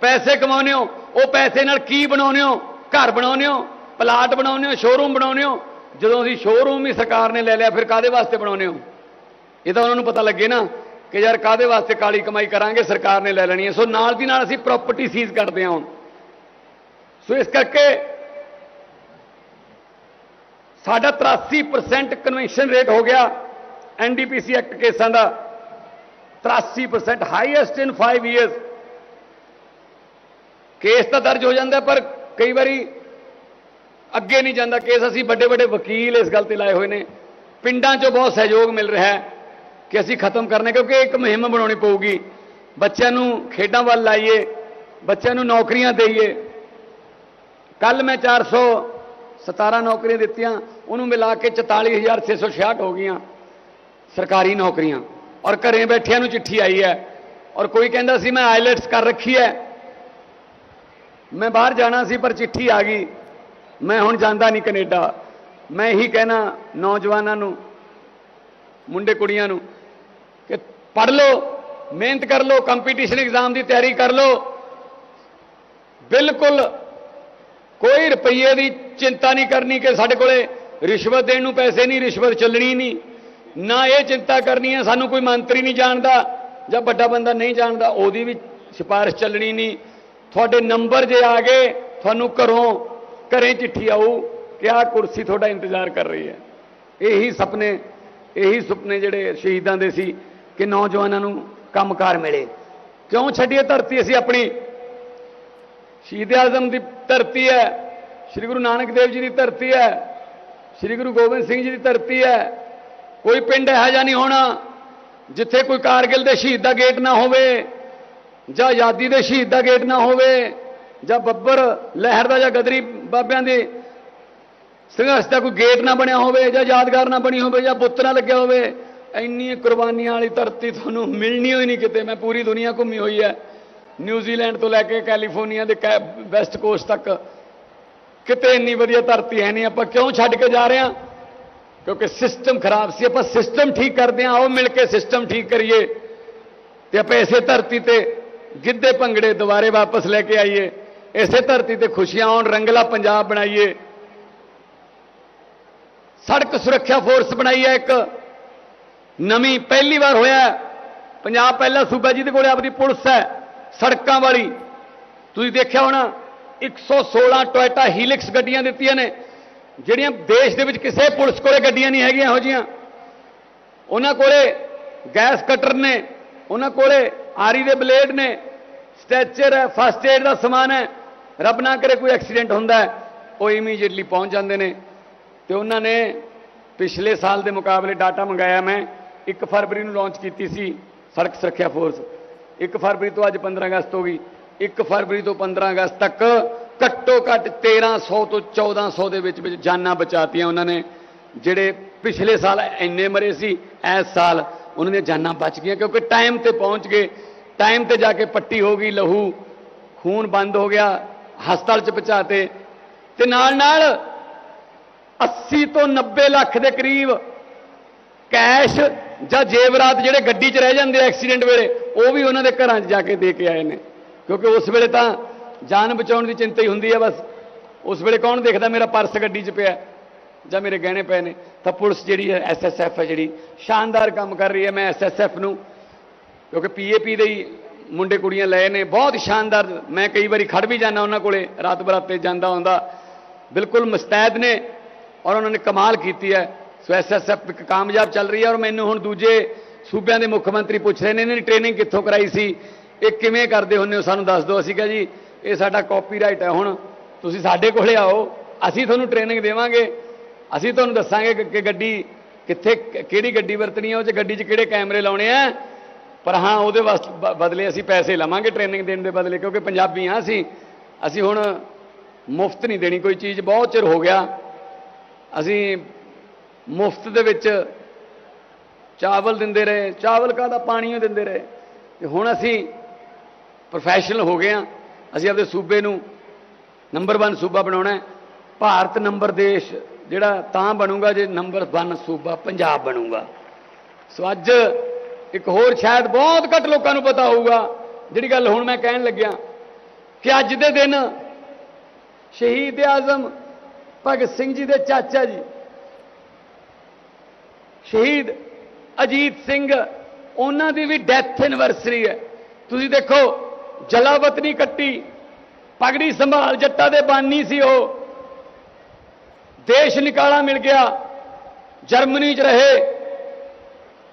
ਪੈਸੇ ਕਮਾਉਂਦੇ ਹੋ ਉਹ ਪੈਸੇ ਨਾਲ ਕੀ ਬਣਾਉਂਦੇ ਹੋ? ਘਰ ਬਣਾਉਂਦੇ ਹੋ? ਪਲਾਟ ਬਣਾਉਂਦੇ ਹੋ? ਸ਼ੋਰੂਮ ਬਣਾਉਂਦੇ ਹੋ? ਜਦੋਂ ਅਸੀਂ ਸ਼ੋਰੂਮ ਹੀ ਸਰਕਾਰ ਨੇ ਲੈ ਲਿਆ, ਫਿਰ ਕਾਦੇ ਵਾਸਤੇ ਬਣਾਉਂਦੇ ਹੋ? ਇਹ ਤਾਂ ਉਹਨਾਂ ਨੂੰ ਪਤਾ ਲੱਗੇ ਨਾ ਕਿ ਯਾਰ ਕਾਦੇ ਵਾਸਤੇ ਕਾਲੀ ਕਮਾਈ ਕਰਾਂਗੇ, ਸਰਕਾਰ ਨੇ ਲੈ ਲੈਣੀ ਹੈ। ਸੋ ਨਾਲ ਦੀ ਨਾਲ ਅਸੀਂ ਪ੍ਰਾਪਰਟੀ ਸੀਜ਼ ਕਰਦੇ ਹਾਂ ਹੁਣ। ਸੋ ਇਸ ਕਰਕੇ ਸਾਡਾ 83% ਕਨਵੈਂਸ਼ਨ ਰੇਟ ਹੋ ਗਿਆ ਐਨਡੀਪੀਸੀ ਐਕਟ ਕੇਸਾਂ ਦਾ। 83% ਹਾਈਐਸਟ ਇਨ 5 ਇਅਰਸ ਕੇਸ ਤਾਂ ਦਰਜ ਹੋ ਜਾਂਦਾ, ਪਰ ਕਈ ਵਾਰੀ ਅੱਗੇ ਨਹੀਂ ਜਾਂਦਾ ਕੇਸ। ਅਸੀਂ ਵੱਡੇ ਵੱਡੇ ਵਕੀਲ ਇਸ ਗੱਲ ਤੇ ਲਾਏ ਹੋਏ ਨੇ। ਪਿੰਡਾਂ 'ਚੋਂ ਬਹੁਤ ਸਹਿਯੋਗ ਮਿਲ ਰਿਹਾ ਹੈ ਕਿ ਅਸੀਂ ਖਤਮ ਕਰਨੇ ਕਿਉਂਕਿ ਇੱਕ ਮੁਹਿੰਮ ਬਣਾਉਣੀ ਪਊਗੀ। ਬੱਚਿਆਂ ਨੂੰ ਖੇਡਾਂ ਵੱਲ ਲਾਈਏ, ਬੱਚਿਆਂ ਨੂੰ ਨੌਕਰੀਆਂ ਦੇਈਏ। ਕੱਲ ਮੈਂ 417 ਨੌਕਰੀਆਂ ਦਿੱਤੀਆਂ, ਉਹਨੂੰ ਮਿਲਾ ਕੇ 44666 ਹੋ ਗਈਆਂ ਸਰਕਾਰੀ ਨੌਕਰੀਆਂ। ਔਰ ਘਰੇ ਬੈਠਿਆਂ ਨੂੰ ਚਿੱਠੀ ਆਈ ਹੈ। ਔਰ ਕੋਈ ਕਹਿੰਦਾ ਸੀ, ਮੈਂ ਆਈਲੈਟਸ ਕਰ ਰੱਖੀ ਹੈ। ਮੈਂ ਬਾਹਰ ਜਾਣਾ ਸੀ, ਪਰ ਚਿੱਠੀ ਆ ਗਈ। ਮੈਂ ਹੁਣ ਜਾਂਦਾ ਨਹੀਂ ਕੈਨੇਡਾ। ਮੈਂ ਇਹੀ ਕਹਿਣਾ ਨੌਜਵਾਨਾਂ ਨੂੰ, ਮੁੰਡੇ ਕੁੜੀਆਂ ਨੂੰ, ਕਿ ਪੜ੍ਹ ਲਓ, ਮਿਹਨਤ ਕਰ ਲਓ ਕੰਪੀਟੀਸ਼ਨ ਐਗਜ਼ਾਮ ਦੀ ਤਿਆਰੀ ਕਰ ਲਓ। ਬਿਲਕੁਲ ਕੋਈ ਰੁਪਈਏ ਦੀ ਚਿੰਤਾ ਨਹੀਂ ਕਰਨੀ ਕਿ ਸਾਡੇ ਕੋਲੇ ਰਿਸ਼ਵਤ ਦੇਣ ਨੂੰ ਪੈਸੇ ਨਹੀਂ, ਰਿਸ਼ਵਤ ਚੱਲਣੀ ਨਹੀਂ। ਨਾ ਇਹ ਚਿੰਤਾ ਕਰਨੀ ਹੈ, ਸਾਨੂੰ ਕੋਈ ਮੰਤਰੀ ਨਹੀਂ ਜਾਣਦਾ ਜਾਂ ਵੱਡਾ ਬੰਦਾ ਨਹੀਂ ਜਾਣਦਾ, ਉਹਦੀ ਵੀ ਸਿਫਾਰਿਸ਼ ਚੱਲਣੀ ਨਹੀਂ। ਤੁਹਾਡੇ ਨੰਬਰ ਜੇ ਆ ਗਏ, ਤੁਹਾਨੂੰ ਘਰੋਂ ਘਰੇ ਚਿੱਠੀ ਆਊ ਕਿ ਆਹ ਕੁਰਸੀ ਤੁਹਾਡਾ ਇੰਤਜ਼ਾਰ ਕਰ ਰਹੀ ਹੈ। ਇਹੀ ਸੁਪਨੇ ਇਹੀ ਸੁਪਨੇ ਜਿਹੜੇ ਸ਼ਹੀਦਾਂ ਦੇ ਸੀ ਕਿ ਨੌਜਵਾਨਾਂ ਨੂੰ ਕੰਮਕਾਰ ਮਿਲੇ। ਕਿਉਂ ਛੱਡੀਏ ਧਰਤੀ ਅਸੀਂ ਆਪਣੀ? ਸ਼ਹੀਦ ਆਜ਼ਮ ਦੀ ਧਰਤੀ ਹੈ, ਸ੍ਰੀ ਗੁਰੂ ਨਾਨਕ ਦੇਵ ਜੀ ਦੀ ਧਰਤੀ ਹੈ, ਸ੍ਰੀ ਗੁਰੂ ਗੋਬਿੰਦ ਸਿੰਘ ਜੀ ਦੀ ਧਰਤੀ ਹੈ। ਕੋਈ ਪਿੰਡ ਇਹੋ ਜਿਹਾ ਨਹੀਂ ਹੋਣਾ ਜਿੱਥੇ ਕੋਈ ਕਾਰਗਿਲ ਦੇ ਸ਼ਹੀਦ ਦਾ ਗੇਟ ਨਾ ਹੋਵੇ। ਜਾਂ ਆਜ਼ਾਦੀ ਦੇ ਸ਼ਹੀਦ ਦਾ ਗੇਟ ਨਾ ਹੋਵੇ, ਜਾਂ ਬੱਬਰ ਲਹਿਰ ਦਾ ਜਾਂ ਗਦਰੀ ਬਾਬਿਆਂ ਦੇ ਸੰਘਰਸ਼ ਦਾ ਕੋਈ ਗੇਟ ਨਾ ਬਣਿਆ ਹੋਵੇ, ਜਾਂ ਯਾਦਗਾਰ ਨਾ ਬਣੀ ਹੋਵੇ, ਜਾਂ ਬੁੱਤ ਨਾ ਲੱਗਿਆ ਹੋਵੇ ਇੰਨੀ ਕੁਰਬਾਨੀਆਂ ਵਾਲੀ ਧਰਤੀ ਤੁਹਾਨੂੰ ਮਿਲਣੀ ਹੋਈ ਨਹੀਂ ਕਿਤੇ। ਮੈਂ ਪੂਰੀ ਦੁਨੀਆ ਘੁੰਮੀ ਹੋਈ ਹੈ। ਨਿਊਜ਼ੀਲੈਂਡ ਤੋਂ ਲੈ ਕੇ ਕੈਲੀਫੋਰਨੀਆ ਦੇ ਕੈ- ਵੈਸਟ ਕੋਸਟ ਤੱਕ ਕਿਤੇ ਇੰਨੀ ਵਧੀਆ ਧਰਤੀ ਹੈ ਨਹੀਂ। ਆਪਾਂ ਕਿਉਂ ਛੱਡ ਕੇ ਜਾ ਰਹੇ ਹਾਂ? ਕਿਉਂਕਿ ਸਿਸਟਮ ਖਰਾਬ ਸੀ। ਆਪਾਂ ਸਿਸਟਮ ਠੀਕ ਕਰਦੇ ਹਾਂ ਆਓ ਮਿਲ ਕੇ ਸਿਸਟਮ ਠੀਕ ਕਰੀਏ। ਤੇ ਆਪਾਂ ਇਸੇ ਧਰਤੀ ਤੇ ਗਿੱਧੇ ਭੰਗੜੇ ਦੁਬਾਰੇ ਵਾਪਸ ਲੈ ਕੇ ਆਈਏ, ਇਸੇ ਧਰਤੀ ਤੇ ਖੁਸ਼ੀਆਂ ਆਉਣ, ਰੰਗਲਾ ਪੰਜਾਬ ਬਣਾਈਏ। ਸੜਕ ਸੁਰੱਖਿਆ ਫੋਰਸ ਬਣਾਈ ਹੈ ਇੱਕ। ਨਵੀਂ ਪਹਿਲੀ ਵਾਰ ਹੋਇਆ ਪੰਜਾਬ ਪਹਿਲਾ ਸੂਬਾ ਜਿਹਦੇ ਕੋਲੇ ਆਪਣੀ ਪੁਲਿਸ ਹੈ, ਸੜਕਾਂ ਵਾਲੀ। ਤੁਸੀਂ ਦੇਖਿਆ ਹੋਣਾ 116 ਟੋਇਟਾ ਹੀਲਿਕਸ ਗੱਡੀਆਂ ਦਿੱਤੀਆਂ ਨੇ, ਜਿਹੜੀਆਂ ਦੇਸ਼ ਦੇ ਵਿੱਚ ਕਿਸੇ ਪੁਲਿਸ ਕੋਲੇ ਗੱਡੀਆਂ ਨਹੀਂ ਹੈਗੀਆਂ ਇਹੋ ਜੀਆਂ ਉਹਨਾਂ ਕੋਲੇ ਗੈਸ ਕਟਰ ਨੇ, ਉਹਨਾਂ ਕੋਲੇ ਆਰੀ ਦੇ ਬਲੇਡ ਨੇ। ਸਟੈਚਰ ਹੈ, ਫਸਟ ਏਡ ਦਾ ਸਮਾਨ ਹੈ। ਰੱਬ ਨਾ ਕਰੇ ਕੋਈ ਐਕਸੀਡੈਂਟ ਹੁੰਦਾ ਹੈ। ਉਹ ਇਮੀਡੀਏਟਲੀ ਪਹੁੰਚ ਜਾਂਦੇ ਨੇ। ਤੇ ਉਹਨਾਂ ਨੇ ਪਿਛਲੇ ਸਾਲ ਦੇ ਮੁਕਾਬਲੇ ਡਾਟਾ ਮੰਗਾਇਆ ਮੈਂ। 1 ਫਰਵਰੀ ਨੂੰ ਲਾਂਚ ਕੀਤੀ ਸੀ ਸੜਕ ਸੁਰੱਖਿਆ ਫੋਰਸ 1 ਫਰਵਰੀ ਤੋਂ ਅੱਜ 15 ਅਗਸਤ ਹੋ ਗਈ। 1 ਫਰਵਰੀ ਤੋਂ 15 ਅਗਸਤ ਤੱਕ ਘੱਟੋ ਘੱਟ 1300 ਤੋਂ 1400 ਦੇ ਵਿੱਚ ਵਿੱਚ ਜਾਨਾਂ ਬਚਾਤੀਆਂ ਉਹਨਾਂ ਨੇ। ਜਿਹੜੇ ਪਿਛਲੇ ਸਾਲ ਇੰਨੇ ਮਰੇ ਸੀ, ਇਸ ਸਾਲ ਉਹਨਾਂ ਦੀਆਂ ਜਾਨਾਂ ਬਚ ਗਈਆਂ ਕਿਉਂਕਿ ਟਾਈਮ ਤੇ ਪਹੁੰਚ ਗਏ। ਟਾਈਮ ਤੇ ਜਾ ਕੇ ਪੱਟੀ ਹੋ ਗਈ, ਲਹੂ, ਖੂਨ ਬੰਦ ਹੋ ਗਿਆ, ਹਸਪਤਾਲ ਚ ਪਹੁੰਚਾਤੇ। ਤੇ ਨਾਲ ਨਾਲ 80 ਤੋਂ 90 ਲੱਖ ਦੇ ਕਰੀਬ ਕੈਸ਼ ਜਾਂ ਜੇਵਰਾਤ ਜਿਹੜੇ ਗੱਡੀ 'ਚ ਰਹਿ ਜਾਂਦੇ ਆ ਐਕਸੀਡੈਂਟ ਵੇਲੇ, ਉਹ ਵੀ ਉਹਨਾਂ ਦੇ ਘਰਾਂ 'ਚ ਜਾ ਕੇ ਦੇ ਕੇ ਆਏ ਨੇ। ਕਿਉਂਕਿ ਉਸ ਵੇਲੇ ਤਾਂ ਜਾਨ ਬਚਾਉਣ ਦੀ ਚਿੰਤਾ ਹੀ ਹੁੰਦੀ ਹੈ ਬਸ। ਉਸ ਵੇਲੇ ਕੌਣ ਦੇਖਦਾ ਮੇਰਾ ਪਰਸ ਗੱਡੀ 'ਚ ਪਿਆ? ਜਾਂ ਮੇਰੇ ਗਹਿਣੇ ਪਏ ਨੇ, ਤਾਂ ਪੁਲਿਸ ਜਿਹੜੀ ਹੈ ਐਸਐਸਐਫ ਹੈ ਜਿਹੜੀ, ਸ਼ਾਨਦਾਰ ਕੰਮ ਕਰ ਰਹੀ ਹੈ। ਮੈਂ ਐਸਐਸਐਫ ਨੂੰ, ਕਿਉਂਕਿ ਪੀਏਪੀ ਦੇ ਹੀ ਮੁੰਡੇ ਕੁੜੀਆਂ ਲਏ ਨੇ, ਬਹੁਤ ਸ਼ਾਨਦਾਰ। ਮੈਂ ਕਈ ਵਾਰੀ ਖੜ ਵੀ ਜਾਂਦਾ ਉਹਨਾਂ ਕੋਲੇ, ਰਾਤ ਬਰਾਤੇ ਜਾਂਦਾ ਹੁੰਦਾ। ਬਿਲਕੁਲ ਮੁਸਤੈਦ ਨੇ ਔਰ ਉਹਨਾਂ ਨੇ ਕਮਾਲ ਕੀਤੀ ਹੈ। ਸੋ ਐਸਐਸਐਫ ਇੱਕ ਕਾਮਯਾਬ ਚੱਲ ਰਹੀ ਹੈ ਔਰ ਮੈਨੂੰ ਹੁਣ ਦੂਜੇ ਸੂਬਿਆਂ ਦੇ ਮੁੱਖ ਮੰਤਰੀ ਪੁੱਛ ਰਹੇ ਨੇ, ਇਹਨਾਂ ਦੀ ਟ੍ਰੇਨਿੰਗ ਕਿੱਥੋਂ ਕਰਾਈ ਸੀ? ਇਹ ਕਿਵੇਂ ਕਰਦੇ ਹੁੰਦੇ ਹੋ? ਸਾਨੂੰ ਦੱਸ ਦਿਓ। ਅਸੀਂ ਕਿਹਾ ਜੀ, ਇਹ ਸਾਡਾ ਕਾਪੀਰਾਈਟ ਹੈ ਹੁਣ। ਤੁਸੀਂ ਸਾਡੇ ਕੋਲੇ ਆਓ, ਅਸੀਂ ਤੁਹਾਨੂੰ ਟ੍ਰੇਨਿੰਗ ਦੇਵਾਂਗੇ। ਅਸੀਂ ਤੁਹਾਨੂੰ ਦੱਸਾਂਗੇ ਕਿ- ਗੱਡੀ ਕਿੱਥੇ ਕਿਹੜੀ ਗੱਡੀ ਵਰਤਣੀ ਹੈ, ਉਹ 'ਚ ਗੱਡੀ 'ਚ ਕਿਹੜੇ ਕੈਮਰੇ ਲਾਉਣੇ ਆ। ਪਰ ਹਾਂ, ਉਹਦੇ ਵਾਸਤੇ ਬਦਲੇ ਅਸੀਂ ਪੈਸੇ ਲਵਾਂਗੇ ਟ੍ਰੇਨਿੰਗ ਦੇਣ ਦੇ ਬਦਲੇ, ਕਿਉਂਕਿ ਪੰਜਾਬੀ ਹਾਂ ਅਸੀਂ। ਅਸੀਂ ਹੁਣ ਮੁਫਤ ਨਹੀਂ ਦੇਣੀ ਕੋਈ ਚੀਜ਼, ਬਹੁਤ ਚਿਰ ਹੋ ਗਿਆ। ਅਸੀਂ ਮੁਫਤ ਦੇ ਵਿੱਚ ਚਾਵਲ ਦਿੰਦੇ ਰਹੇ, ਚਾਵਲ ਕਾਹਦਾ? ਪਾਣੀ ਦਿੰਦੇ ਰਹੇ। ਤੇ ਹੁਣ ਅਸੀਂ ਪ੍ਰੋਫੈਸ਼ਨਲ ਹੋ ਗਏ ਆ ਅਸੀਂ ਆਪਦੇ ਸੂਬੇ ਨੂੰ ਨੰਬਰ 1 ਸੂਬਾ ਬਣਾਉਣਾ ਹੈ। ਭਾਰਤ ਨੰਬਰ ਦੇਸ਼ ਜਿਹੜਾ ਤਾਂ ਬਣੂਗਾ ਜੇ ਨੰਬਰ 1 ਸੂਬਾ ਪੰਜਾਬ ਬਣੂਗਾ। ਸੋ ਅੱਜ ਇੱਕ ਹੋਰ ਸ਼ਾਇਦ ਬਹੁਤ ਘੱਟ ਲੋਕਾਂ ਨੂੰ ਪਤਾ ਹੋਊਗਾ, ਜਿਹੜੀ ਗੱਲ ਹੁਣ ਮੈਂ ਕਹਿਣ ਲੱਗਿਆ ਕਿ ਅੱਜ ਦੇ ਦਿਨ ਸ਼ਹੀਦ ਆਜ਼ਮ ਭਗਤ ਸਿੰਘ ਜੀ ਦੇ ਚਾਚਾ ਜੀ, ਸ਼ਹੀਦ ਅਜੀਤ ਸਿੰਘ, ਉਹਨਾਂ ਦੀ ਵੀ ਡੈਥ ਐਨਵਰਸਰੀ ਹੈ। ਤੁਸੀਂ ਦੇਖੋ, ਜਲਾਵਤਨੀ ਕੱਟੀ, ਪਗੜੀ ਸੰਭਾਲ ਜੱਟਾ ਦੇ ਬਾਨੀ ਸੀ ਉਹ। ਦੇਸ਼ ਨਿਕਾਲਾ ਮਿਲ ਗਿਆ, ਜਰਮਨੀ 'ਚ ਰਹੇ।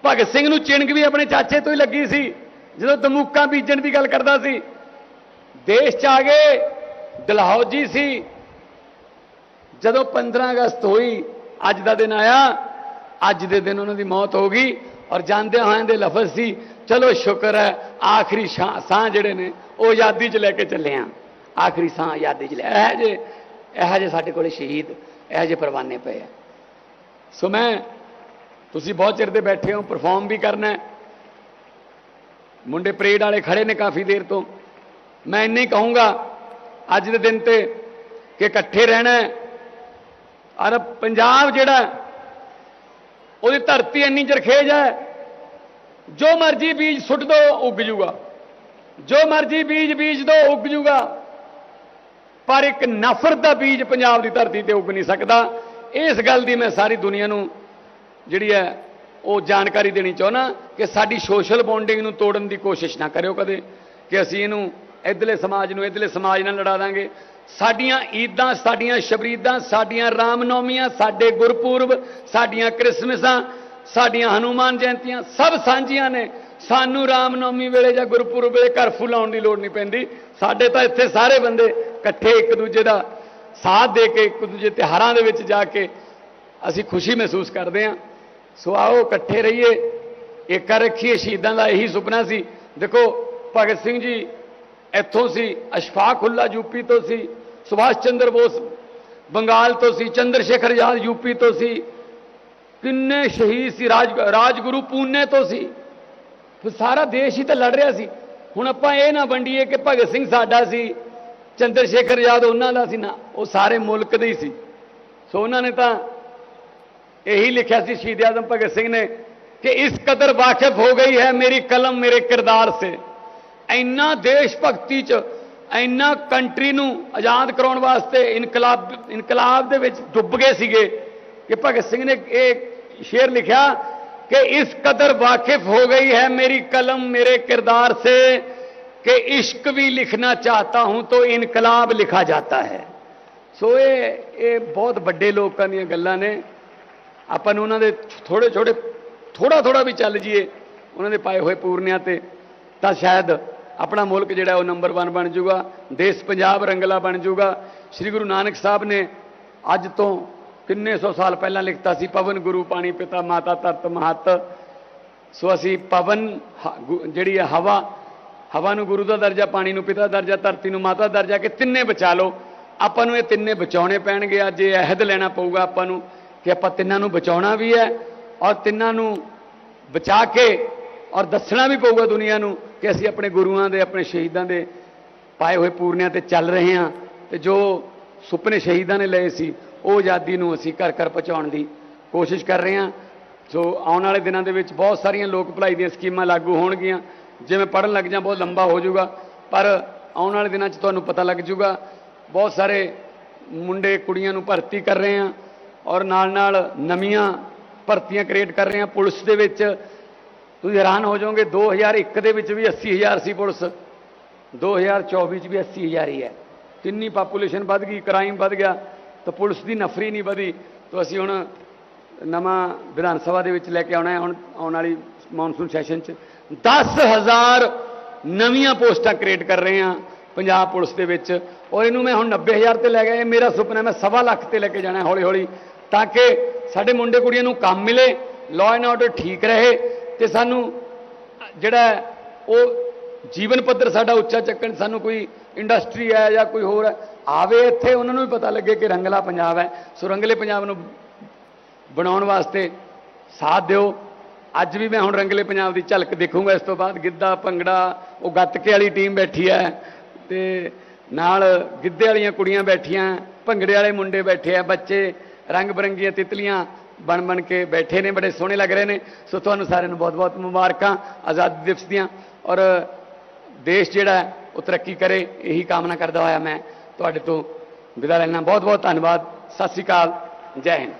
ਭਗਤ ਸਿੰਘ ਨੂੰ ਚਿਣਕ ਵੀ ਆਪਣੇ ਚਾਚੇ ਤੋਂ ਹੀ ਲੱਗੀ ਸੀ, ਜਦੋਂ ਦਮੂਕਾਂ ਬੀਜਣ ਦੀ ਗੱਲ ਕਰਦਾ ਸੀ। ਦੇਸ਼ 'ਚ ਆ ਗਏ, ਦਲਹੌਜੀ ਸੀ। ਜਦੋਂ 15 ਅਗਸਤ ਹੋਈ, ਅੱਜ ਦਾ ਦਿਨ ਆਇਆ, ਅੱਜ ਦੇ ਦਿਨ ਉਹਨਾਂ ਦੀ ਮੌਤ ਹੋ ਗਈ ਔਰ ਜਾਂਦੇ ਹੋਇਆਂ ਦੇ ਲਫ਼ਜ਼ ਸੀ, ਚਲੋ ਸ਼ੁਕਰ ਹੈ, ਆਖਰੀ ਸ਼ਾ- ਸਾਹ ਜਿਹੜੇ ਨੇ, ਉਹ ਆਜ਼ਾਦੀ 'ਚ ਲੈ ਕੇ ਚੱਲੇ ਆ। ਆਖਰੀ ਸਾਹ ਆਜ਼ਾਦੀ 'ਚ ਲੈ, ਇਹ ਜੇ ਇਹ ਜੇ ਸਾਡੇ ਕੋਲੇ ਸ਼ਹੀਦ ਇਹ ਜੇ ਪਰਵਾਨੇ ਪਏ ਆ। ਸੋ ਮੈਂ, ਤੁਸੀਂ ਬਹੁਤ ਚਿਰ ਦੇ ਬੈਠੇ ਹੋ ਪਰਫਾਰਮ ਵੀ ਕਰਨਾ ਮੁੰਡੇ ਪਰੇਡ ਵਾਲੇ ਖੜੇ ਨੇ ਕਾਫੀ ਦੇਰ ਤੋਂ। ਮੈਂ ਇੰਨੇ ਕਹੂੰਗਾ, ਅੱਜ ਦੇ ਦਿਨ ਤੇ ਕਿ ਇਕੱਠੇ ਰਹਿਣਾ ਔਰ ਪੰਜਾਬ ਜਿਹੜਾ ਉਹਦੀ ਧਰਤੀ ਇੰਨੀ ਜਰਖੇਜ ਹੈ, ਜੋ ਮਰਜ਼ੀ ਬੀਜ ਸੁੱਟ ਦੋ, ਉੱਗ ਜੂਗਾ। ਜੋ ਮਰਜ਼ੀ ਬੀਜ ਬੀਜ ਦੋ, ਉੱਗ ਜੂਗਾ। ਪਰ ਇੱਕ ਨਫ਼ਰਤ ਦਾ ਬੀਜ ਪੰਜਾਬ ਦੀ ਧਰਤੀ ਤੇ ਉੱਗ ਨਹੀਂ ਸਕਦਾ। ਇਸ ਗੱਲ ਦੀ ਮੈਂ ਸਾਰੀ ਦੁਨੀਆ ਨੂੰ ਜਿਹੜੀ ਹੈ, ਉਹ ਜਾਣਕਾਰੀ ਦੇਣੀ ਚਾਹੁੰਦਾ ਕਿ ਸਾਡੀ ਸੋਸ਼ਲ ਬੌਂਡਿੰਗ ਨੂੰ ਤੋੜਨ ਦੀ ਕੋਸ਼ਿਸ਼ ਨਾ ਕਰਿਓ ਕਦੇ, ਕਿ ਅਸੀਂ ਇਹਨੂੰ ਇਧਰਲੇ ਸਮਾਜ ਨੂੰ ਇਧਰਲੇ ਸਮਾਜ ਨਾਲ ਲੜਾ ਦਾਂਗੇ। ਸਾਡੀਆਂ ਈਦਾਂ, ਸਾਡੀਆਂ ਸ਼ਬਰੀਦਾਂ, ਸਾਡੀਆਂ ਰਾਮਨੌਮੀਆਂ, ਸਾਡੇ ਗੁਰਪੁਰਬ, ਸਾਡੀਆਂ ਕ੍ਰਿਸਮਸਾਂ, ਸਾਡੀਆਂ ਹਨੂਮਾਨ ਜਯੰਤੀਆਂ ਸਭ ਸਾਂਝੀਆਂ ਨੇ। ਸਾਨੂੰ ਰਾਮਨੌਮੀ ਵੇਲੇ ਜਾਂ ਗੁਰਪੁਰਬ ਵੇਲੇ ਘਰ ਲਾਉਣ ਦੀ ਲੋੜ ਨਹੀਂ ਪੈਂਦੀ। ਸਾਡੇ ਤਾਂ ਇੱਥੇ ਸਾਰੇ ਬੰਦੇ ਇਕੱਠੇ ਇੱਕ ਦੂਜੇ ਦਾ ਸਾਥ ਦੇ ਕੇ, ਇੱਕ ਦੂਜੇ ਤਿਉਹਾਰਾਂ ਦੇ ਵਿੱਚ ਜਾ ਕੇ ਅਸੀਂ ਖੁਸ਼ੀ ਮਹਿਸੂਸ ਕਰਦੇ ਹਾਂ। ਸੋ ਆਓ ਇਕੱਠੇ ਰਹੀਏ। ਏਕਾ ਰੱਖੀਏ। ਸ਼ਹੀਦਾਂ ਦਾ ਇਹੀ ਸੁਪਨਾ ਸੀ। ਦੇਖੋ, ਭਗਤ ਸਿੰਘ ਜੀ ਇੱਥੋਂ ਸੀ, ਅਸ਼ਫਾਕ ਉੱਲਾ ਯੂਪੀ ਤੋਂ ਸੀ, ਸੁਭਾਸ਼ ਚੰਦਰ ਬੋਸ ਬੰਗਾਲ ਤੋਂ ਸੀ ਚੰਦਰ ਸ਼ੇਖਰ ਆਜ਼ਾਦ ਯੂਪੀ ਤੋਂ ਸੀ, ਕਿੰਨੇ ਸ਼ਹੀਦ ਸੀ, ਰਾਜ, ਰਾਜਗੁਰੂ ਪੂਨੇ ਤੋਂ ਸੀ। ਸਾਰਾ ਦੇਸ਼ ਹੀ ਤਾਂ ਲੜ ਰਿਹਾ ਸੀ। ਹੁਣ ਆਪਾਂ ਇਹ ਨਾ ਵੰਡੀਏ ਕਿ ਭਗਤ ਸਿੰਘ ਸਾਡਾ ਸੀ, ਚੰਦਰ ਸ਼ੇਖਰ ਯਾਦ ਉਹਨਾਂ ਦਾ ਸੀ ਨਾ, ਉਹ ਸਾਰੇ ਮੁਲਕ ਦੇ ਹੀ ਸੀ। ਸੋ ਉਹਨਾਂ ਨੇ ਤਾਂ ਇਹੀ ਲਿਖਿਆ ਸੀ ਸ਼ਹੀਦ ਆਜ਼ਮ ਭਗਤ ਸਿੰਘ ਨੇ ਕਿ ਇਸ ਕਦਰ ਵਾਕਿਫ ਹੋ ਗਈ ਹੈ ਮੇਰੀ ਕਲਮ ਮੇਰੇ ਕਿਰਦਾਰ ਸੇ। ਇੰਨਾ ਦੇਸ਼ ਭਗਤੀ ਚ, ਇੰਨਾ ਕੰਟਰੀ ਨੂੰ ਆਜ਼ਾਦ ਕਰਾਉਣ ਵਾਸਤੇ ਇਨਕਲਾਬ ਇਨਕਲਾਬ ਦੇ ਵਿੱਚ ਡੁੱਬ ਗਏ ਸੀਗੇ ਕਿ ਭਗਤ ਸਿੰਘ ਨੇ ਇਹ ਸ਼ੇਰ ਲਿਖਿਆ कि इस कदर वाकिफ हो गई है मेरी कलम मेरे किरदार से कि इश्क भी लिखना चाहता हूं तो इनकलाब लिखा जाता है ਸੋ ਇਹ ਇਹ ਬਹੁਤ ਵੱਡੇ ਲੋਕਾਂ ਦੀਆਂ ਗੱਲਾਂ ਨੇ ਆਪਾਂ ਨੂੰ ਉਹਨਾਂ ਦੇ ਥੋੜੇ ਛੋਟੇ ਥੋੜਾ ਥੋੜਾ ਵੀ ਚੱਲ ਜੀਏ ਉਹਨਾਂ ਦੇ ਪਾਏ ਹੋਏ ਪੂਰਨਿਆਂ ਤੇ ਤਾਂ ਸ਼ਾਇਦ ਆਪਣਾ ਮੁਲਕ ਜਿਹੜਾ ਉਹ ਨੰਬਰ 1 ਬਣ ਜਾਊਗਾ ਦੇਸ਼ ਪੰਜਾਬ ਰੰਗਲਾ ਬਣ ਜਾਊਗਾ ਸ੍ਰੀ ਗੁਰੂ ਨਾਨਕ ਸਾਹਿਬ ਨੇ ਅੱਜ ਤੋਂ ਕਿੰਨੇ ਸੌ ਸਾਲ ਪਹਿਲਾਂ ਲਿਖਤਾ ਸੀ, ਪਵਨ ਗੁਰੂ ਪਾਣੀ ਪਿਤਾ ਮਾਤਾ ਧਰਤ ਮਹਤ। ਸੋ ਅਸੀਂ ਪਵਨ ਹ- ਗੁ- ਜਿਹੜੀ ਹੈ ਹਵਾ ਹਵਾ ਨੂੰ ਗੁਰੂ ਦਾ ਦਰਜਾ, ਪਾਣੀ ਨੂੰ ਪਿਤਾ ਦਾ ਦਰਜਾ, ਧਰਤੀ ਨੂੰ ਮਾਤਾ ਦਾ ਦਰਜਾ, ਕਿ ਤਿੰਨੇ ਬਚਾ ਲਓ। ਆਪਾਂ ਨੂੰ ਇਹ ਤਿੰਨੇ ਬਚਾਉਣੇ ਪੈਣਗੇ, ਅੱਜ ਇਹ ਅਹਿਦ ਲੈਣਾ ਪਊਗਾ ਆਪਾਂ ਨੂੰ ਕਿ ਆਪਾਂ ਤਿੰਨਾਂ ਨੂੰ ਬਚਾਉਣਾ ਵੀ ਹੈ ਔਰ ਤਿੰਨਾਂ ਨੂੰ ਬਚਾ ਕੇ ਔਰ ਦੱਸਣਾ ਵੀ ਪਊਗਾ ਦੁਨੀਆ ਨੂੰ ਕਿ ਅਸੀਂ ਆਪਣੇ ਗੁਰੂਆਂ ਦੇ, ਆਪਣੇ ਸ਼ਹੀਦਾਂ ਦੇ ਪਾਏ ਹੋਏ ਪੂਰਨਿਆਂ ਤੇ ਚੱਲ ਰਹੇ ਹਾਂ ਤੇ ਜੋ ਸੁਪਨੇ ਸ਼ਹੀਦਾਂ ਨੇ ਲਏ ਸੀ ਉਹ ਆਜ਼ਾਦੀ ਨੂੰ ਅਸੀਂ ਘਰ ਘਰ ਪਹੁੰਚਾਉਣ ਦੀ ਕੋਸ਼ਿਸ਼ ਕਰ ਰਹੇ ਹਾਂ। ਸੋ ਆਉਣ ਵਾਲੇ ਦਿਨਾਂ ਦੇ ਵਿੱਚ ਬਹੁਤ ਸਾਰੀਆਂ ਲੋਕ ਭਲਾਈ ਦੀਆਂ ਸਕੀਮਾਂ ਲਾਗੂ ਹੋਣਗੀਆਂ। ਜਿਵੇਂ ਪੜਨ ਲੱਗ ਜਾਂ ਬਹੁਤ ਲੰਬਾ ਹੋ ਜਾਊਗਾ, ਪਰ ਆਉਣ ਵਾਲੇ ਦਿਨਾਂ 'ਚ ਤੁਹਾਨੂੰ ਪਤਾ ਲੱਗ ਜਾਊਗਾ, ਬਹੁਤ ਸਾਰੇ ਮੁੰਡੇ ਕੁੜੀਆਂ ਨੂੰ ਭਰਤੀ ਕਰ ਰਹੇ ਹਾਂ ਔਰ ਨਾਲ ਨਾਲ ਨਵੀਆਂ ਭਰਤੀਆਂ ਕ੍ਰੀਏਟ ਕਰ ਰਹੇ ਹਾਂ। ਪੁਲਿਸ ਦੇ ਵਿੱਚ ਤੁਸੀਂ ਹੈਰਾਨ ਹੋ ਜਾਓਗੇ 2001 ਦੇ ਵਿੱਚ ਵੀ 80000 ਸੀ ਪੁਲਿਸ। 2024 ਚ ਵੀ 80000 ਹੀ ਹੈ। ਕਿੰਨੀ ਪਾਪੂਲੇਸ਼ਨ ਵੱਧ ਗਈ ਕ੍ਰਾਈਮ ਵੱਧ ਗਿਆ। ਤਾਂ ਪੁਲਿਸ ਦੀ ਨਫਰੀ ਨਹੀਂ ਵਧੀ। ਤਾਂ ਅਸੀਂ ਹੁਣ ਨਵਾਂ ਵਿਧਾਨ ਸਭਾ ਦੇ ਵਿੱਚ ਲੈ ਕੇ ਆਉਣਾ ਹੈ, ਹੁਣ ਆਉਣ ਵਾਲੀ ਮੌਨਸੂਨ ਸੈਸ਼ਨ ਚ। 10000 ਨਵੀਆਂ ਪੋਸਟਾਂ ਕ੍ਰੀਏਟ ਕਰ ਰਹੇ ਹਾਂ ਪੰਜਾਬ ਪੁਲਿਸ ਦੇ ਵਿੱਚ। ਔਰ ਇਹਨੂੰ ਮੈਂ ਹੁਣ 90000 ਤੇ ਲੈ ਗਿਆ। ਇਹ ਮੇਰਾ ਸੁਪਨਾ ਮੈਂ ਸਵਾ ਲੱਖ ਤੇ ਲੈ ਕੇ ਜਾਣਾ ਹੌਲੀ ਹੌਲੀ ਤਾਂ ਕਿ ਸਾਡੇ ਮੁੰਡੇ ਕੁੜੀਆਂ ਨੂੰ ਕੰਮ ਮਿਲੇ ਲਾਅ ਐਂਡ ਆਰਡਰ ਠੀਕ ਰਹੇ ਤੇ ਸਾਨੂੰ ਜਿਹੜਾ ਉਹ ਜੀਵਨ ਪੱਧਰ ਸਾਡਾ ਉੱਚਾ ਚੱਕਣ, ਸਾਨੂੰ ਕੋਈ ਇੰਡਸਟਰੀ ਹੈ ਜਾਂ ਕੋਈ ਹੋਰ ਹੈ ਆਵੇ ਇੱਥੇ, ਉਹਨਾਂ ਨੂੰ ਵੀ ਪਤਾ ਲੱਗੇ ਕਿ ਰੰਗਲਾ ਪੰਜਾਬ ਹੈ। ਸੋ ਰੰਗਲੇ ਪੰਜਾਬ ਨੂੰ ਬਣਾਉਣ ਵਾਸਤੇ ਸਾਥ ਦਿਓ। ਅੱਜ ਵੀ ਮੈਂ ਹੁਣ ਰੰਗਲੇ ਪੰਜਾਬ ਦੀ ਝਲਕ ਦੇਖੂੰਗਾ। ਇਸ ਤੋਂ ਬਾਅਦ ਗਿੱਧਾ, ਭੰਗੜਾ, ਉਹ ਗੱਤਕੇ ਵਾਲੀ ਟੀਮ ਬੈਠੀ ਹੈ ਤੇ ਨਾਲ ਗਿੱਧੇ ਵਾਲੀਆਂ ਕੁੜੀਆਂ ਬੈਠੀਆਂ, ਭੰਗੜੇ ਵਾਲੇ ਮੁੰਡੇ ਬੈਠੇ ਆ, ਬੱਚੇ ਰੰਗ ਬਰੰਗੀਆਂ ਤਿਤਲੀਆਂ ਬਣ ਬਣ ਕੇ ਬੈਠੇ ਨੇ, ਬੜੇ ਸੋਹਣੇ ਲੱਗ ਰਹੇ ਨੇ। ਸੋ ਤੁਹਾਨੂੰ ਸਾਰਿਆਂ ਨੂੰ ਬਹੁਤ ਬਹੁਤ ਮੁਬਾਰਕਾਂ, ਆਜ਼ਾਦੀ ਦਿਵਸ ਦੀਆਂ। ਔਰ ਦੇਸ਼ ਜਿਹੜਾ ਉਹ ਤਰੱਕੀ ਕਰੇ, ਇਹੀ ਕਾਮਨਾ ਕਰਦਾ ਹੋਇਆ ਮੈਂ। ਤੁਹਾਡੇ ਤੋਂ ਵਿਦਾ ਲੈਣਾ ਬਹੁਤ ਬਹੁਤ ਧੰਨਵਾਦ। ਸਤਿ ਸ੍ਰੀ ਅਕਾਲ। ਜੈ ਹਿੰਦ।